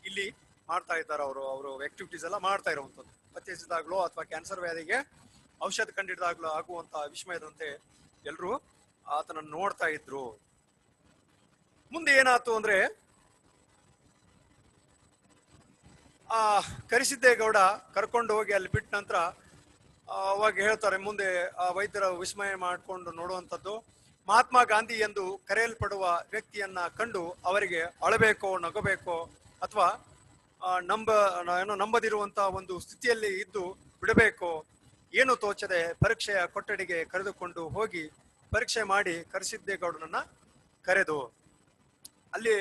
ಇಲ್ಲಿ ಮಾಡ್ತಾ ಇದ್ದಾರೆ ಅವರು. ಅವರು ಆಕ್ಟಿವಿಟೀಸ್ ಎಲ್ಲ ಮಾಡ್ತಾ ಇರುವಂತದ್ದು ಪತ್ತೆ ಹಚ್ಚಿದಾಗ್ಲೋ ಅಥವಾ ಕ್ಯಾನ್ಸರ್ ವ್ಯಾಧಿಗೆ ಔಷಧ ಕಂಡಿಡಿದಾಗಲೋ ಆಗುವಂತ ವಿಸ್ಮಯದಂತೆ ಎಲ್ಲರೂ ಆತನ ನೋಡ್ತಾ ಇದ್ರು. ಮುಂದೆ ಏನಾಯ್ತು ಅಂದ್ರೆ, ಆ, ಕರಿಸಿದ್ದೇಗೌಡ ಕರ್ಕೊಂಡು ಹೋಗಿ ಅಲ್ಲಿ ಬಿಟ್ಟ ನಂತರ ಅವಾಗ ಹೇಳ್ತಾರೆ, ಮುಂದೆ ಆ ವೈದ್ಯರ ವಿಸ್ಮಯ ಮಾಡಿಕೊಂಡು ನೋಡುವಂಥದ್ದು. ಮಹಾತ್ಮ ಗಾಂಧಿ ಎಂದು ಕರೆಯಲ್ಪಡುವ ವ್ಯಕ್ತಿಯನ್ನ ಕಂಡು ಅವರಿಗೆ ಅಳಬೇಕೋ ನಗಬೇಕೋ ಅಥವಾ ನಂಬ ಏನೋ ನಂಬದಿರುವಂತಹ ಒಂದು ಸ್ಥಿತಿಯಲ್ಲಿ ಇದ್ದು ಬಿಡಬೇಕು. ಏನು ತೋಚದೆ ಪರೀಕ್ಷೆಯ ಕೊಠಡಿಗೆ ಕರೆದುಕೊಂಡು ಹೋಗಿ ಪರೀಕ್ಷೆ ಮಾಡಿ ಕರೆಸಿದ್ದೇಗೌಡನನ್ನ ಕರೆದು. ಅಲ್ಲಿ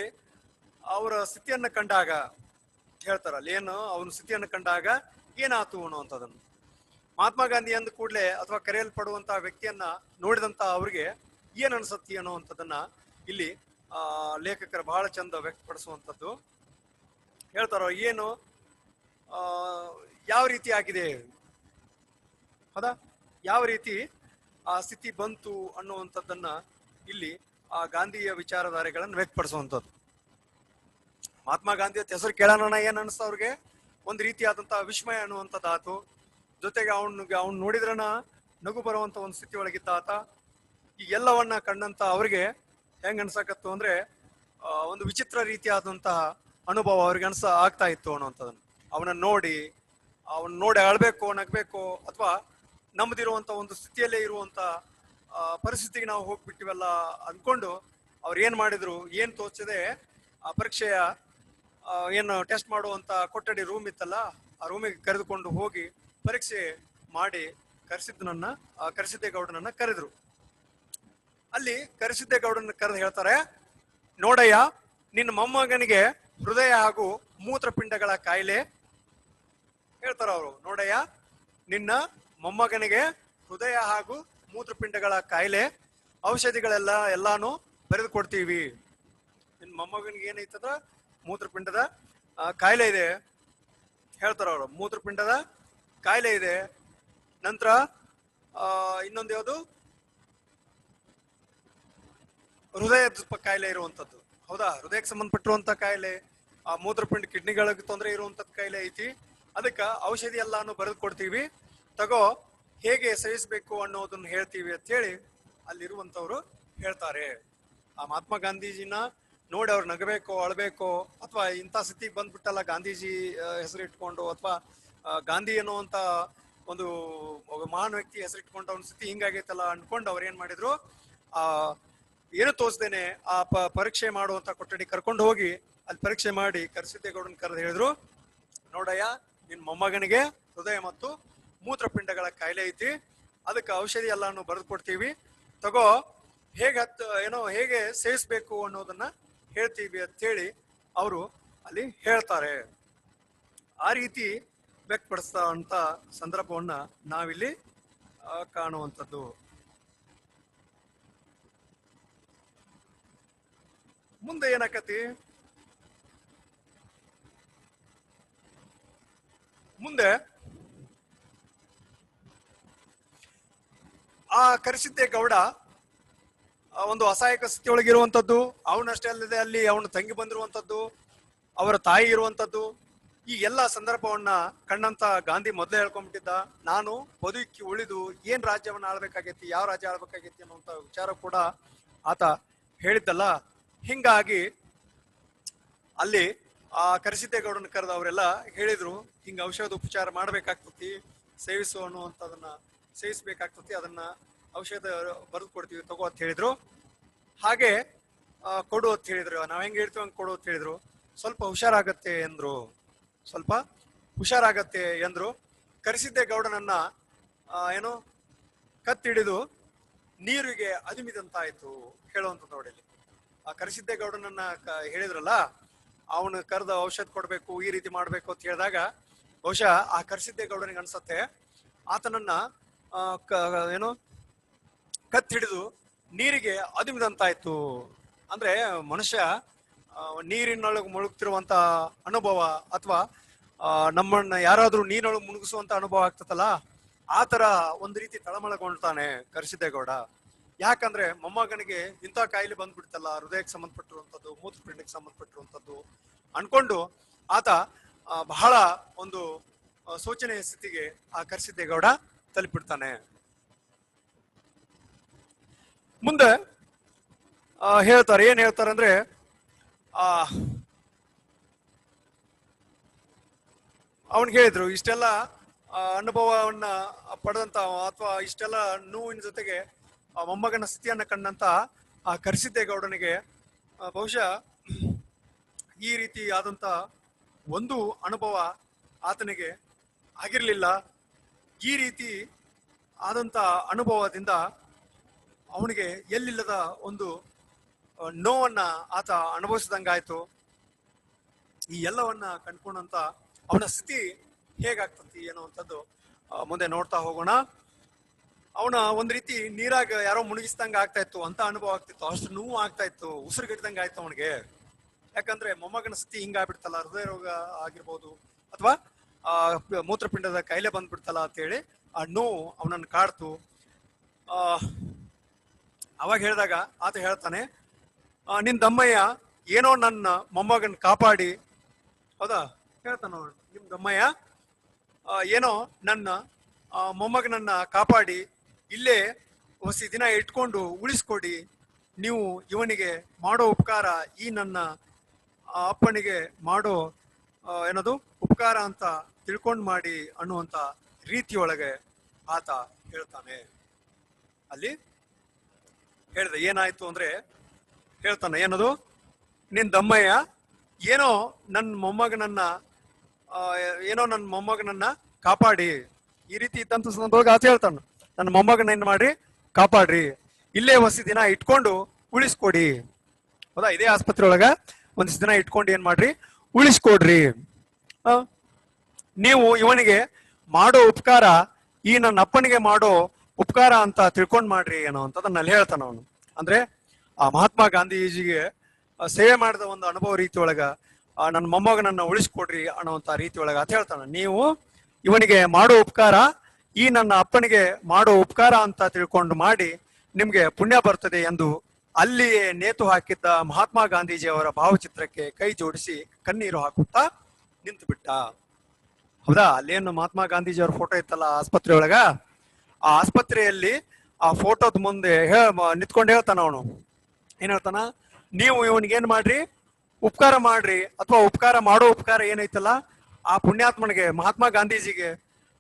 ಅವರ ಸ್ಥಿತಿಯನ್ನು ಕಂಡಾಗ ಹೇಳ್ತಾರ, ಅಲ್ಲಿ ಏನು ಅವನ ಸ್ಥಿತಿಯನ್ನು ಕಂಡಾಗ ಏನಾತು ಅನ್ನುವಂಥದ್ದನ್ನು ಮಹಾತ್ಮ ಗಾಂಧಿ ಅಂದ ಕೂಡಲೇ ಅಥವಾ ಕರೆಯಲ್ಪಡುವಂತಹ ವ್ಯಕ್ತಿಯನ್ನ ನೋಡಿದಂತ ಅವರಿಗೆ ಏನ್ ಅನ್ಸತ್ತಿ ಅನ್ನುವಂಥದ್ದನ್ನ ಇಲ್ಲಿ ಲೇಖಕರು ಬಹಳ ಚಂದ ವ್ಯಕ್ತಪಡಿಸುವಂಥದ್ದು. ಹೇಳ್ತಾರ, ಏನು ಯಾವ ರೀತಿ ಆಗಿದೆ? ಹೌದಾ? ಯಾವ ರೀತಿ ಆ ಸ್ಥಿತಿ ಬಂತು ಅನ್ನುವಂಥದ್ದನ್ನ ಇಲ್ಲಿ ಆ ಗಾಂಧಿಯ ವಿಚಾರಧಾರೆಗಳನ್ನು ವ್ಯಕ್ತಪಡಿಸುವಂಥದ್ದು. ಮಹಾತ್ಮ ಗಾಂಧಿ ಅಂತ ಹೆಸರು ಕೇಳೋಣ, ಏನ್ ಅವ್ರಿಗೆ? ಒಂದು ರೀತಿಯಾದಂತಹ ವಿಸ್ಮಯ ಅನ್ನುವಂಥದ್ದು ಆತು ಜೊತೆಗೆ ಅವನಿಗೆ ಅವ್ನು ನೋಡಿದ್ರನ ನಗು ಬರುವಂತ ಒಂದು ಸ್ಥಿತಿ ಒಳಗಿದ್ದ ಆತ ಈ ಎಲ್ಲವನ್ನ ಕಂಡಂತ ಅವ್ರಿಗೆ ಹೆಂಗ ಅನ್ಸಕತ್ತು ಅಂದ್ರೆ ಒಂದು ವಿಚಿತ್ರ ರೀತಿಯಾದಂತಹ ಅನುಭವ ಅವ್ರಿಗೆ ಅನ್ಸ ಆಗ್ತಾ ಇತ್ತು ಅನ್ನುವಂಥದ್ದನ್ನ. ಅವನ ನೋಡಿ, ಅವನ್ ನೋಡಿ ಅಳ್ಬೇಕು, ನಗ್ಬೇಕು, ಅಥವಾ ನಮ್ದಿರುವಂತ ಒಂದು ಸ್ಥಿತಿಯಲ್ಲೇ ಇರುವಂತ ಪರಿಸ್ಥಿತಿಗೆ ನಾವು ಹೋಗ್ಬಿಟ್ಟಿವಲ್ಲ ಅಂದ್ಕೊಂಡು ಅವ್ರು ಏನ್ ಮಾಡಿದ್ರು, ಏನ್ ತೋಚದೆ ಆ ಪರೀಕ್ಷೆಯ ಏನು ಟೆಸ್ಟ್ ಮಾಡುವಂತ ಕೊಠಡಿ ರೂಮ್ ಇತ್ತಲ್ಲ, ಆ ರೂಮಿಗೆ ಕರೆದುಕೊಂಡು ಹೋಗಿ ಪರೀಕ್ಷೆ ಮಾಡಿ ಕರೆಸಿದ್ದನನ್ನ, ಆ ಕರೆಸಿದ್ದೇಗೌಡನನ್ನ ಕರೆದ್ರು. ಅಲ್ಲಿ ಕರೆಸಿದ್ದೇಗೌಡನ ಕರೆದು ಹೇಳ್ತಾರೆ, ನೋಡಯ್ಯ, ನಿನ್ನ ಮೊಮ್ಮಗನಿಗೆ ಹೃದಯ ಹಾಗೂ ಮೂತ್ರಪಿಂಡಗಳ ಕಾಯಿಲೆ. ಹೇಳ್ತಾರ ಅವರು, ನೋಡಯ್ಯ, ನಿನ್ನ ಮೊಮ್ಮಗನಿಗೆ ಹೃದಯ ಹಾಗೂ ಮೂತ್ರಪಿಂಡಗಳ ಕಾಯಿಲೆ. ಔಷಧಿಗಳೆಲ್ಲ ಎಲ್ಲಾನು ಬರೆದು ಕೊಡ್ತೀವಿ ನಿನ್ನ ಮೊಮ್ಮಗನಿಗೆ ಏನೈತದ ಮೂತ್ರಪಿಂಡದ ಕಾಯಿಲೆ ಇದೆ. ಹೇಳ್ತಾರ ಅವರು, ಮೂತ್ರಪಿಂಡದ ಕಾಯಿಲೆ ಇದೆ. ನಂತರ ಇನ್ನೊಂದು ಯಾವುದು? ಹೃದಯದ ಕಾಯಿಲೆ ಇರುವಂತದ್ದು. ಹೌದಾ? ಹೃದಯಕ್ಕೆ ಸಂಬಂಧಪಟ್ಟಿರುವಂತ ಕಾಯಿಲೆ. ಆ ಮೂತ್ರಪಿಂಡ ಕಿಡ್ನಿಗಳಿಗೆ ತೊಂದರೆ ಇರುವಂತದ್ ಕಾಯಿಲೆ ಐತಿ. ಅದಕ್ಕ ಔಷಧಿ ಎಲ್ಲಾನು ಬರೆದು ಕೊಡ್ತೀವಿ. ತಗೋ, ಹೇಗೆ ಸೇವಿಸಬೇಕು ಅನ್ನೋದನ್ನ ಹೇಳ್ತೀವಿ ಅಂತ ಹೇಳಿ ಅಲ್ಲಿರುವಂತವ್ರು ಹೇಳ್ತಾರೆ. ಆ ಮಹಾತ್ಮ ಗಾಂಧೀಜಿನ ನೋಡಿ ಅವ್ರು ನಗಬೇಕೋ, ಅಳಬೇಕೋ, ಅಥವಾ ಇಂಥ ಸ್ಥಿತಿ ಬಂದ್ಬಿಟ್ಟಲ್ಲ ಗಾಂಧೀಜಿ ಹೆಸರು ಇಟ್ಕೊಂಡು, ಅಥವಾ ಗಾಂಧಿ ಅನ್ನುವಂತ ಒಂದು ಮಹಾನ್ ವ್ಯಕ್ತಿ ಹೆಸರು ಇಟ್ಕೊಂಡು ಅವ್ನ ಸ್ಥಿತಿ ಹಿಂಗಾಗೈತಲ್ಲ ಅನ್ಕೊಂಡು ಅವ್ರು ಏನ್ ಮಾಡಿದ್ರು, ಆ ಏನು ತೋರಿಸ್ದೇನೆ, ಆ ಪರೀಕ್ಷೆ ಮಾಡುವಂತ ಕೊಠಡಿ ಕರ್ಕೊಂಡು ಹೋಗಿ ಅಲ್ಲಿ ಪರೀಕ್ಷೆ ಮಾಡಿ ಕರ್ಸಿದ್ದೇಗೌಡನ್ ಕರೆದು ಹೇಳಿದ್ರು, ನೋಡಯ್ಯ, ನಿನ್ ಮೊಮ್ಮಗನಿಗೆ ಹೃದಯ ಮತ್ತು ಮೂತ್ರಪಿಂಡಗಳ ಕಾಯಿಲೆ ಐತಿ, ಅದಕ್ಕೆ ಔಷಧಿ ಎಲ್ಲಾನು ಬರೆದು ಕೊಡ್ತೀವಿ, ತಗೋ, ಹೇಗೆ ಹತ್ತು ಏನೋ ಹೇಗೆ ಸೇವಿಸ್ಬೇಕು ಅನ್ನೋದನ್ನ ಹೇಳ್ತೀವಿ ಅಂತೇಳಿ ಅವರು ಅಲ್ಲಿ ಹೇಳ್ತಾರೆ. ಆ ರೀತಿ ವ್ಯಕ್ತಪಡಿಸ್ತಾ ಅಂತ ಸಂದರ್ಭವನ್ನ ನಾವಿಲ್ಲಿ ಕಾಣುವಂಥದ್ದು. ಮುಂದೆ ಏನಾಕತಿ ಮುಂದೆ? ಆ ಕರೆಸಿದ್ದೆ ಗೌಡ ಒಂದು ಅಸಹಾಯಕ ಸ್ಥಿತಿಯೊಳಗಿರುವಂಥದ್ದು ಅವನಷ್ಟೇ ಅಲ್ಲದೆ ಅಲ್ಲಿ ಅವನ ತಂಗಿ ಬಂದಿರುವಂತದ್ದು, ಅವರ ತಾಯಿ ಇರುವಂತದ್ದು, ಈ ಎಲ್ಲ ಸಂದರ್ಭವನ್ನ ಕಣ್ಣಂತ ಗಾಂಧಿ ಮೊದಲೇ ಹೇಳ್ಕೊಂಡ್ಬಿಟ್ಟಿದ್ದ. ನಾನು ಬದುಕಿ ಉಳಿದು ಏನ್ ರಾಜ್ಯವನ್ನ ಆಳ್ಬೇಕಾಗೈತಿ, ಯಾವ ರಾಜ್ಯ ಆಳ್ಬೇಕಾಗೈತಿ ಅನ್ನುವಂತ ವಿಚಾರ ಕೂಡ ಆತ ಹೇಳಿದ್ದಲ್ಲ. ಹಿಂಗಾಗಿ ಅಲ್ಲಿ ಆ ಕರೆಸಿದ್ದೇಗೌಡನ ಕರೆದ ಅವರೆಲ್ಲ ಹೇಳಿದ್ರು, ಹಿಂಗ ಔಷಧ ಉಪಚಾರ ಮಾಡ್ಬೇಕಾಗ್ತತಿ, ಸೇವಿಸು ಅನ್ನುವಂಥದನ್ನ ಸೇವಿಸ್ಬೇಕಾಗ್ತತಿ, ಅದನ್ನ ಔಷಧ ಬರೆದು ಕೊಡ್ತೀವಿ, ತಗೋ ಅಂತ ಹೇಳಿದ್ರು. ಹಾಗೆ ಕೊಡು ಅಂತ ಹೇಳಿದ್ರು. ನಾವ್ ಹೆಂಗೆ ಹೇಳ್ತೀವಿ ಹಂಗೆ ಕೊಡು ಅಂತ ಹೇಳಿದ್ರು. ಸ್ವಲ್ಪ ಹುಷಾರಾಗತ್ತೆ ಎಂದ್ರು. ಸ್ವಲ್ಪ ಹುಷಾರಾಗತ್ತೆ ಎಂದ್ರು. ಕರೆಸಿದ್ದೆ ಗೌಡನನ್ನ ಏನು, ಕತ್ತಿಡಿದು ನೀರಿಗೆ ಅದುಮಿದಂತಾಯ್ತು. ಹೇಳುವಂಥದ್ದು ನೋಡಿ ಇಲ್ಲಿ. ಆ ಕರೆಸಿದ್ದೆ ಗೌಡನನ್ನ ಕ- ಹೇಳಿದ್ರಲ್ಲ, ಅವನು ಕರೆದ ಔಷಧ ಕೊಡಬೇಕು, ಈ ರೀತಿ ಮಾಡಬೇಕು ಅಂತ ಹೇಳಿದಾಗ, ಬಹುಶಃ ಆ ಕರೆಸಿದ್ದೆ ಗೌಡನಿಗೆ ಅನ್ಸತ್ತೆ, ಆತನನ್ನ ಏನು ಕತ್ ಹಿಡಿದು ನೀರಿಗೆ ಅದುಮಿದಂತಾಯ್ತು. ಅಂದ್ರೆ ಮನುಷ್ಯ ನೀರಿನೊಳಗೆ ಮುಳುಗ್ತಿರುವಂತ ಅನುಭವ ಅಥವಾ ನಮ್ಮನ್ನ ಯಾರಾದ್ರೂ ನೀರಿನೊಳಗೆ ಮುಳುಗಿಸುವಂತ ಅನುಭವ ಆಗ್ತದಲ್ಲ, ಆ ತರ ಒಂದು ರೀತಿ ತಳಮಳಗೊಂಡ್ತಾನೆ ಕರೆಸಿದ್ದೇಗೌಡ ಯಾಕಂದ್ರೆ ಮೊಮ್ಮಗನಿಗೆ ಇಂಥ ಕಾಯಿಲೆ ಬಂದ್ಬಿಡ್ತಲ್ಲ, ಹೃದಯಕ್ಕೆ ಸಂಬಂಧಪಟ್ಟಿರುವಂಥದ್ದು, ಮೂತ್ರಪಿಂಡಕ್ಕೆ ಸಂಬಂಧಪಟ್ಟಿರುವಂಥದ್ದು ಅನ್ಕೊಂಡು ಆತ ಬಹಳ ಒಂದು ಸೂಚನೆಯ ಸ್ಥಿತಿಗೆ ಆ ಕರ್ಸಿದ್ದೇಗೌಡ ತಲುಪಿಡ್ತಾನೆ. ಮುಂದೆ ಹೇಳ್ತಾರೆ, ಏನ್ ಹೇಳ್ತಾರೆ ಅಂದ್ರೆ, ಆ, ಅವನ್ ಹೇಳಿದ್ರು, ಇಷ್ಟೆಲ್ಲ ಅನುಭವವನ್ನ ಪಡೆದಂತ, ಅಥವಾ ಇಷ್ಟೆಲ್ಲ ನೋವಿನ ಜೊತೆಗೆ ಮೊಮ್ಮಗನ ಸ್ಥಿತಿಯನ್ನು ಕಂಡಂತ ಆ ಕರೆಸಿದ್ದೇಗೌಡನಿಗೆ ಆ, ಬಹುಶಃ ಈ ರೀತಿ ಆದಂತ ಒಂದು ಅನುಭವ ಆತನಿಗೆ ಆಗಿರಲಿಲ್ಲ. ಈ ರೀತಿ ಆದಂತ ಅನುಭವದಿಂದ ಅವನಿಗೆ ಎಲ್ಲಿಲ್ಲದ ಒಂದು ನೋವನ್ನು ಆತ ಅನುಭವಿಸಿದಂಗಾಯಿತು. ಈ ಎಲ್ಲವನ್ನ ಕಂಡ್ಕೊಂಡಂತ ಅವನ ಸ್ಥಿತಿ ಹೇಗಾಗ್ತತಿ ಅನ್ನುವಂಥದ್ದು ಆ, ಮುಂದೆ ನೋಡ್ತಾ ಹೋಗೋಣ. ಅವನ ಒಂದ್ ರೀತಿ ನೀರಾಗ ಯಾರೋ ಮುಳುಗಿಸ್ದಂಗ ಆಗ್ತಾ ಇತ್ತು, ಅಂತ ಅನುಭವ ಆಗ್ತಿತ್ತು ಅಷ್ಟು ನೋವು ಆಗ್ತಾ ಇತ್ತು, ಉಸಿರುಗಟ್ಟಿದಂಗ ಆಯ್ತು ಅವನಿಗೆ. ಯಾಕಂದ್ರೆ ಮೊಮ್ಮಗನ ಸ್ಥಿತಿ ಹಿಂಗಾಗ್ಬಿಡ್ತಲ್ಲ ಹೃದಯ ರೋಗ ಆಗಿರ್ಬೋದು, ಅಥವಾ, ಆ, ಮೂತ್ರಪಿಂಡದ ಕಾಯಿಲೆ ಬಂದ್ಬಿಡ್ತಲ್ಲ ಅಂತ ಹೇಳಿ ಆ ನೋವು ಅವನನ್ನು ಕಾಡ್ತು. ಆ, ಅವಾಗ ಹೇಳಿದಾಗ ಆತ ಹೇಳ್ತಾನೆ ನಿನ್ ದಮ್ಮಯ್ಯ ಏನೋ ನನ್ನ ಮೊಮ್ಮಗನ್ ಕಾಪಾಡಿ. ಹೌದಾ? ಹೇಳ್ತಾನ. ನಿಮ್ ದಮ್ಮಯ್ಯ ಏನೋ ನನ್ನ ಮೊಮ್ಮಗನನ್ನ ಕಾಪಾಡಿ ಇಲ್ಲೇ ಹೊಸ ದಿನ ಇಟ್ಕೊಂಡು ಉಳಿಸ್ಕೊಡಿ. ನೀವು ಇವನಿಗೆ ಮಾಡೋ ಉಪಕಾರ ಈ ನನ್ನ ಅಪ್ಪನಿಗೆ ಮಾಡೋ ಏನದು? ಉಪಕಾರ ಅಂತ ತಿಳ್ಕೊಂಡು ಮಾಡಿ ಅನ್ನುವಂತ ರೀತಿಯೊಳಗೆ ಆತ ಹೇಳ್ತಾನೆ. ಅಲ್ಲಿ ಹೇಳ್ದೆ, ಏನಾಯ್ತು ಅಂದ್ರೆ ಹೇಳ್ತಾನೆ, ಏನದು? ನಿನ್ ದಮ್ಮಯ್ಯ ಏನೋ ನನ್ನ ಮೊಮ್ಮಗನನ್ನ ಏನೋ ನನ್ನ ಮೊಮ್ಮಗನನ್ನ ಕಾಪಾಡಿ. ಈ ರೀತಿ ಇದ್ದಂತ ಸಂದರ್ಭ ಆತ ಹೇಳ್ತಾನ. ನನ್ನ ಮೊಮ್ಮಗನ ಏನ್ ಮಾಡ್ರಿ ಕಾಪಾಡ್ರಿ. ಇಲ್ಲೇ ಹೊಸ ದಿನ ಇಟ್ಕೊಂಡು ಉಳಿಸ್ಕೊಡಿ. ಹೌದಾ? ಇದೇ ಆಸ್ಪತ್ರೆ ಒಳಗ ಒಂದಿಷ್ಟು ದಿನ ಇಟ್ಕೊಂಡು ಏನ್ ಮಾಡ್ರಿ? ಉಳಿಸ್ಕೊಡ್ರಿ. ನೀವು ಇವನಿಗೆ ಮಾಡೋ ಉಪಕಾರ ಈ ನನ್ನ ಅಪ್ಪನಿಗೆ ಮಾಡೋ ಉಪಕಾರ ಅಂತ ತಿಳ್ಕೊಂಡ್ ಮಾಡ್ರಿ ಏನೋ ಅಂತದನ್ನ ಅಲ್ಲಿ ಹೇಳ್ತಾನ ಅವನು. ಅಂದ್ರೆ ಆ ಮಹಾತ್ಮ ಗಾಂಧೀಜಿಗೆ ಸೇವೆ ಮಾಡಿದ ಒಂದು ಅನುಭವ ರೀತಿ ಒಳಗ ನನ್ನ ಮೊಮ್ಮಗನನ್ನ ಉಳಿಸ್ಕೊಡ್ರಿ ಅನ್ನೋಂತ ರೀತಿ ಒಳಗ ಅಂತ ಹೇಳ್ತಾನ. ನೀವು ಇವನಿಗೆ ಮಾಡೋ ಉಪಕಾರ ಈ ನನ್ನ ಅಪ್ಪನಿಗೆ ಮಾಡೋ ಉಪಕಾರ ಅಂತ ತಿಳ್ಕೊಂಡು ಮಾಡಿ ನಿಮ್ಗೆ ಪುಣ್ಯ ಬರ್ತದೆ ಎಂದು ಅಲ್ಲಿಯೇ ನೇತು ಹಾಕಿದ್ದ ಮಹಾತ್ಮ ಗಾಂಧೀಜಿ ಅವರ ಭಾವಚಿತ್ರಕ್ಕೆ ಕೈ ಜೋಡಿಸಿ ಕಣ್ಣೀರು ಹಾಕುತ್ತಾ ನಿಂತು ಬಿಟ್ಟ ಹೌದಾ? ಅಲ್ಲೇನು ಮಹಾತ್ಮ ಗಾಂಧೀಜಿ ಅವರ ಫೋಟೋ ಇತ್ತಲ್ಲ ಆಸ್ಪತ್ರೆ ಒಳಗ? ಆ ಆಸ್ಪತ್ರೆಯಲ್ಲಿ ಆ ಫೋಟೋದ ಮುಂದೆ ಹೇ ನಿಂತ್ಕೊಂಡು ಹೇಳ್ತಾನ ಅವನು. ಏನ್ ಹೇಳ್ತಾನ? ನೀವು ಇವನಿಗೆ ಏನ್ ಮಾಡ್ರಿ? ಉಪಕಾರ ಮಾಡ್ರಿ. ಅಥವಾ ಉಪಕಾರ ಮಾಡೋ ಉಪಕಾರ ಏನೈತಲ್ಲ? ಆ ಪುಣ್ಯಾತ್ಮನಿಗೆ, ಮಹಾತ್ಮ ಗಾಂಧೀಜಿಗೆ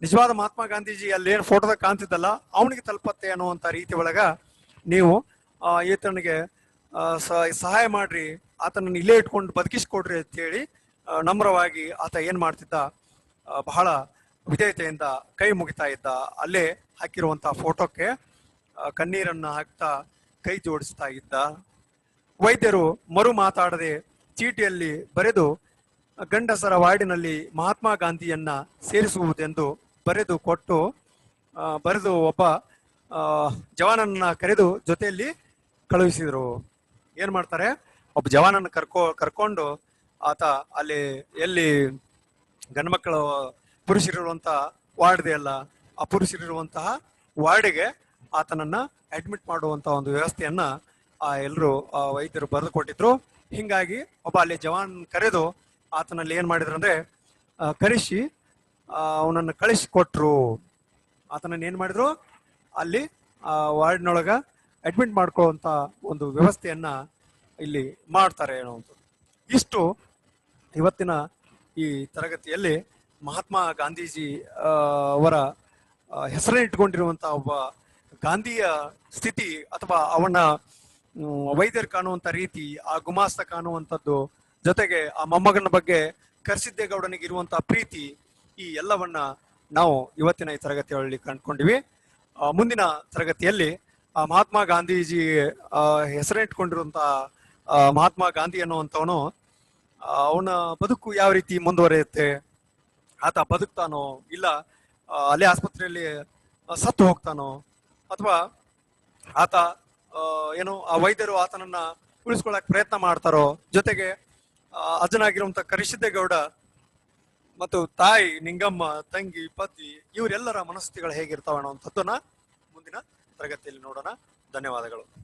ನಿಜವಾದ ಮಹಾತ್ಮ ಗಾಂಧೀಜಿ ಅಲ್ಲಿ ಏನು ಫೋಟೋದ ಕಾಣ್ತಿದ್ದಲ್ಲ, ಅವನಿಗೆ ತಲುಪತ್ತೆ ಅನ್ನುವಂಥ ರೀತಿ ಒಳಗ ನೀವು ಈತನಿಗೆ ಸಹಾಯ ಮಾಡ್ರಿ, ಆತನನ್ನು ಇಲ್ಲೇ ಇಟ್ಕೊಂಡು ಬದುಕಿಸ್ಕೊಡ್ರಿ ಅಂತ ಹೇಳಿ ನಮ್ರವಾಗಿ ಆತ ಏನ್ ಮಾಡ್ತಿದ್ದ ಬಹಳ ವಿಧೇಯತೆಯಿಂದ ಕೈ ಮುಗಿತಾ ಇದ್ದ. ಅಲ್ಲೇ ಹಾಕಿರುವಂತ ಫೋಟೋಕ್ಕೆ ಕಣ್ಣೀರನ್ನ ಹಾಕ್ತಾ ಕೈ ಜೋಡಿಸ್ತಾ ಇದ್ದ. ವೈದ್ಯರು ಮರು ಮಾತಾಡದೆ ಚೀಟಿಯಲ್ಲಿ ಬರೆದು, ಗಂಡಸರ ವಾರ್ಡಿನಲ್ಲಿ ಮಹಾತ್ಮ ಗಾಂಧಿಯನ್ನ ಸೇರಿಸುವುದೆಂದು ಬರೆದು ಕೊಟ್ಟು ಬರೆದು ಒಬ್ಬ ಆ, ಜವಾನನ್ನ ಕರೆದು ಜೊತೆಯಲ್ಲಿ ಕಳುಹಿಸಿದ್ರು. ಏನ್ ಮಾಡ್ತಾರೆ? ಒಬ್ಬ ಜವಾನನ್ನ ಕರ್ಕೊ ಕರ್ಕೊಂಡು ಆತ ಅಲ್ಲಿ ಎಲ್ಲಿ ಗಂಡ್ಮಕ್ಕಳು ಪುರುಷರಿರುವಂತ ವಾರ್ಡ್ ಅಲ್ಲ ಆ ಪುರುಷರಿರುವಂತಹ ವಾರ್ಡ್ಗೆ ಆತನನ್ನ ಅಡ್ಮಿಟ್ ಮಾಡುವಂತ ಒಂದು ವ್ಯವಸ್ಥೆಯನ್ನ ಆ ಎಲ್ಲರೂ ವೈದ್ಯರು ಬರೆದು ಕೊಟ್ಟಿದ್ರು ಹಿಂಗಾಗಿ ಒಬ್ಬ ಅಲ್ಲಿ ಜವಾನ್ ಕರೆದು ಆತನಲ್ಲಿ ಏನ್ ಮಾಡಿದ್ರು ಅಂದ್ರೆ ಕರೆಸಿ ಅವನನ್ನು ಕಳಿಸಿಕೊಟ್ರು. ಕೊಟ್ರು ಏನು ಮಾಡಿದ್ರು? ಅಲ್ಲಿ, ಆ, ವಾರ್ಡ್ನೊಳಗ ಅಡ್ಮಿಟ್ ಮಾಡ್ಕೊಳ್ಳುವಂತ ಒಂದು ವ್ಯವಸ್ಥೆಯನ್ನ ಇಲ್ಲಿ ಮಾಡ್ತಾರೆ ಅನ್ನುವಂಥದ್ದು. ಇಷ್ಟು ಇವತ್ತಿನ ಈ ತರಗತಿಯಲ್ಲಿ ಮಹಾತ್ಮ ಗಾಂಧೀಜಿ ಅವರ ಹೆಸರನ್ನು ಇಟ್ಕೊಂಡಿರುವಂತಹ ಒಬ್ಬ ಗಾಂಧಿಯ ಸ್ಥಿತಿ ಅಥವಾ ಅವನ ವೈದ್ಯರು ಕಾಣುವಂತ ರೀತಿ, ಆ ಗುಮಾಸ್ತ ಕಾಣುವಂಥದ್ದು ಜೊತೆಗೆ ಆ ಮೊಮ್ಮಗನ ಬಗ್ಗೆ ಕರ್ಸಿದ್ದೇಗೌಡನಿಗೆ ಇರುವಂತಹ ಪ್ರೀತಿ ಈ ಎಲ್ಲವನ್ನ ನಾವು ಇವತ್ತಿನ ಈ ತರಗತಿಯಲ್ಲಿ ಕಂಡುಕೊಂಡಿವಿ. ಮುಂದಿನ ತರಗತಿಯಲ್ಲಿ, ಆ, ಮಹಾತ್ಮ ಗಾಂಧೀಜಿ ಹೆಸರಿಟ್ಕೊಂಡಿರುವಂತಹ ಮಹಾತ್ಮ ಗಾಂಧಿ ಅನ್ನುವಂಥವನು ಅವನ ಬದುಕು ಯಾವ ರೀತಿ ಮುಂದುವರಿಯುತ್ತೆ, ಆತ ಬದುಕ್ತಾನೋ, ಇಲ್ಲ ಅಲ್ಲೇ ಆಸ್ಪತ್ರೆಯಲ್ಲಿ ಸತ್ತು ಹೋಗ್ತಾನೋ, ಅಥವಾ ಆತ ಏನು, ಆ ವೈದ್ಯರು ಆತನನ್ನ ಉಳಿಸ್ಕೊಳ್ಳಕ್ ಪ್ರಯತ್ನ ಮಾಡ್ತಾರೋ, ಜೊತೆಗೆ ಅಜನಾಗಿರುವಂತ ಕರಿಸಿದ್ದೇಗೌಡ ಮತ್ತು ತಾಯಿ ನಿಂಗಮ್ಮ ತಂಗಿ ಪತಿ ಇವರೆಲ್ಲರ ಮನಸ್ಥಿತಿಗಳು ಹೇಗಿರ್ತಾವೆ ಅನ್ನುವಂಥದ್ದನ್ನ ಮುಂದಿನ ತರಗತಿಯಲ್ಲಿ ನೋಡೋಣ. ಧನ್ಯವಾದಗಳು.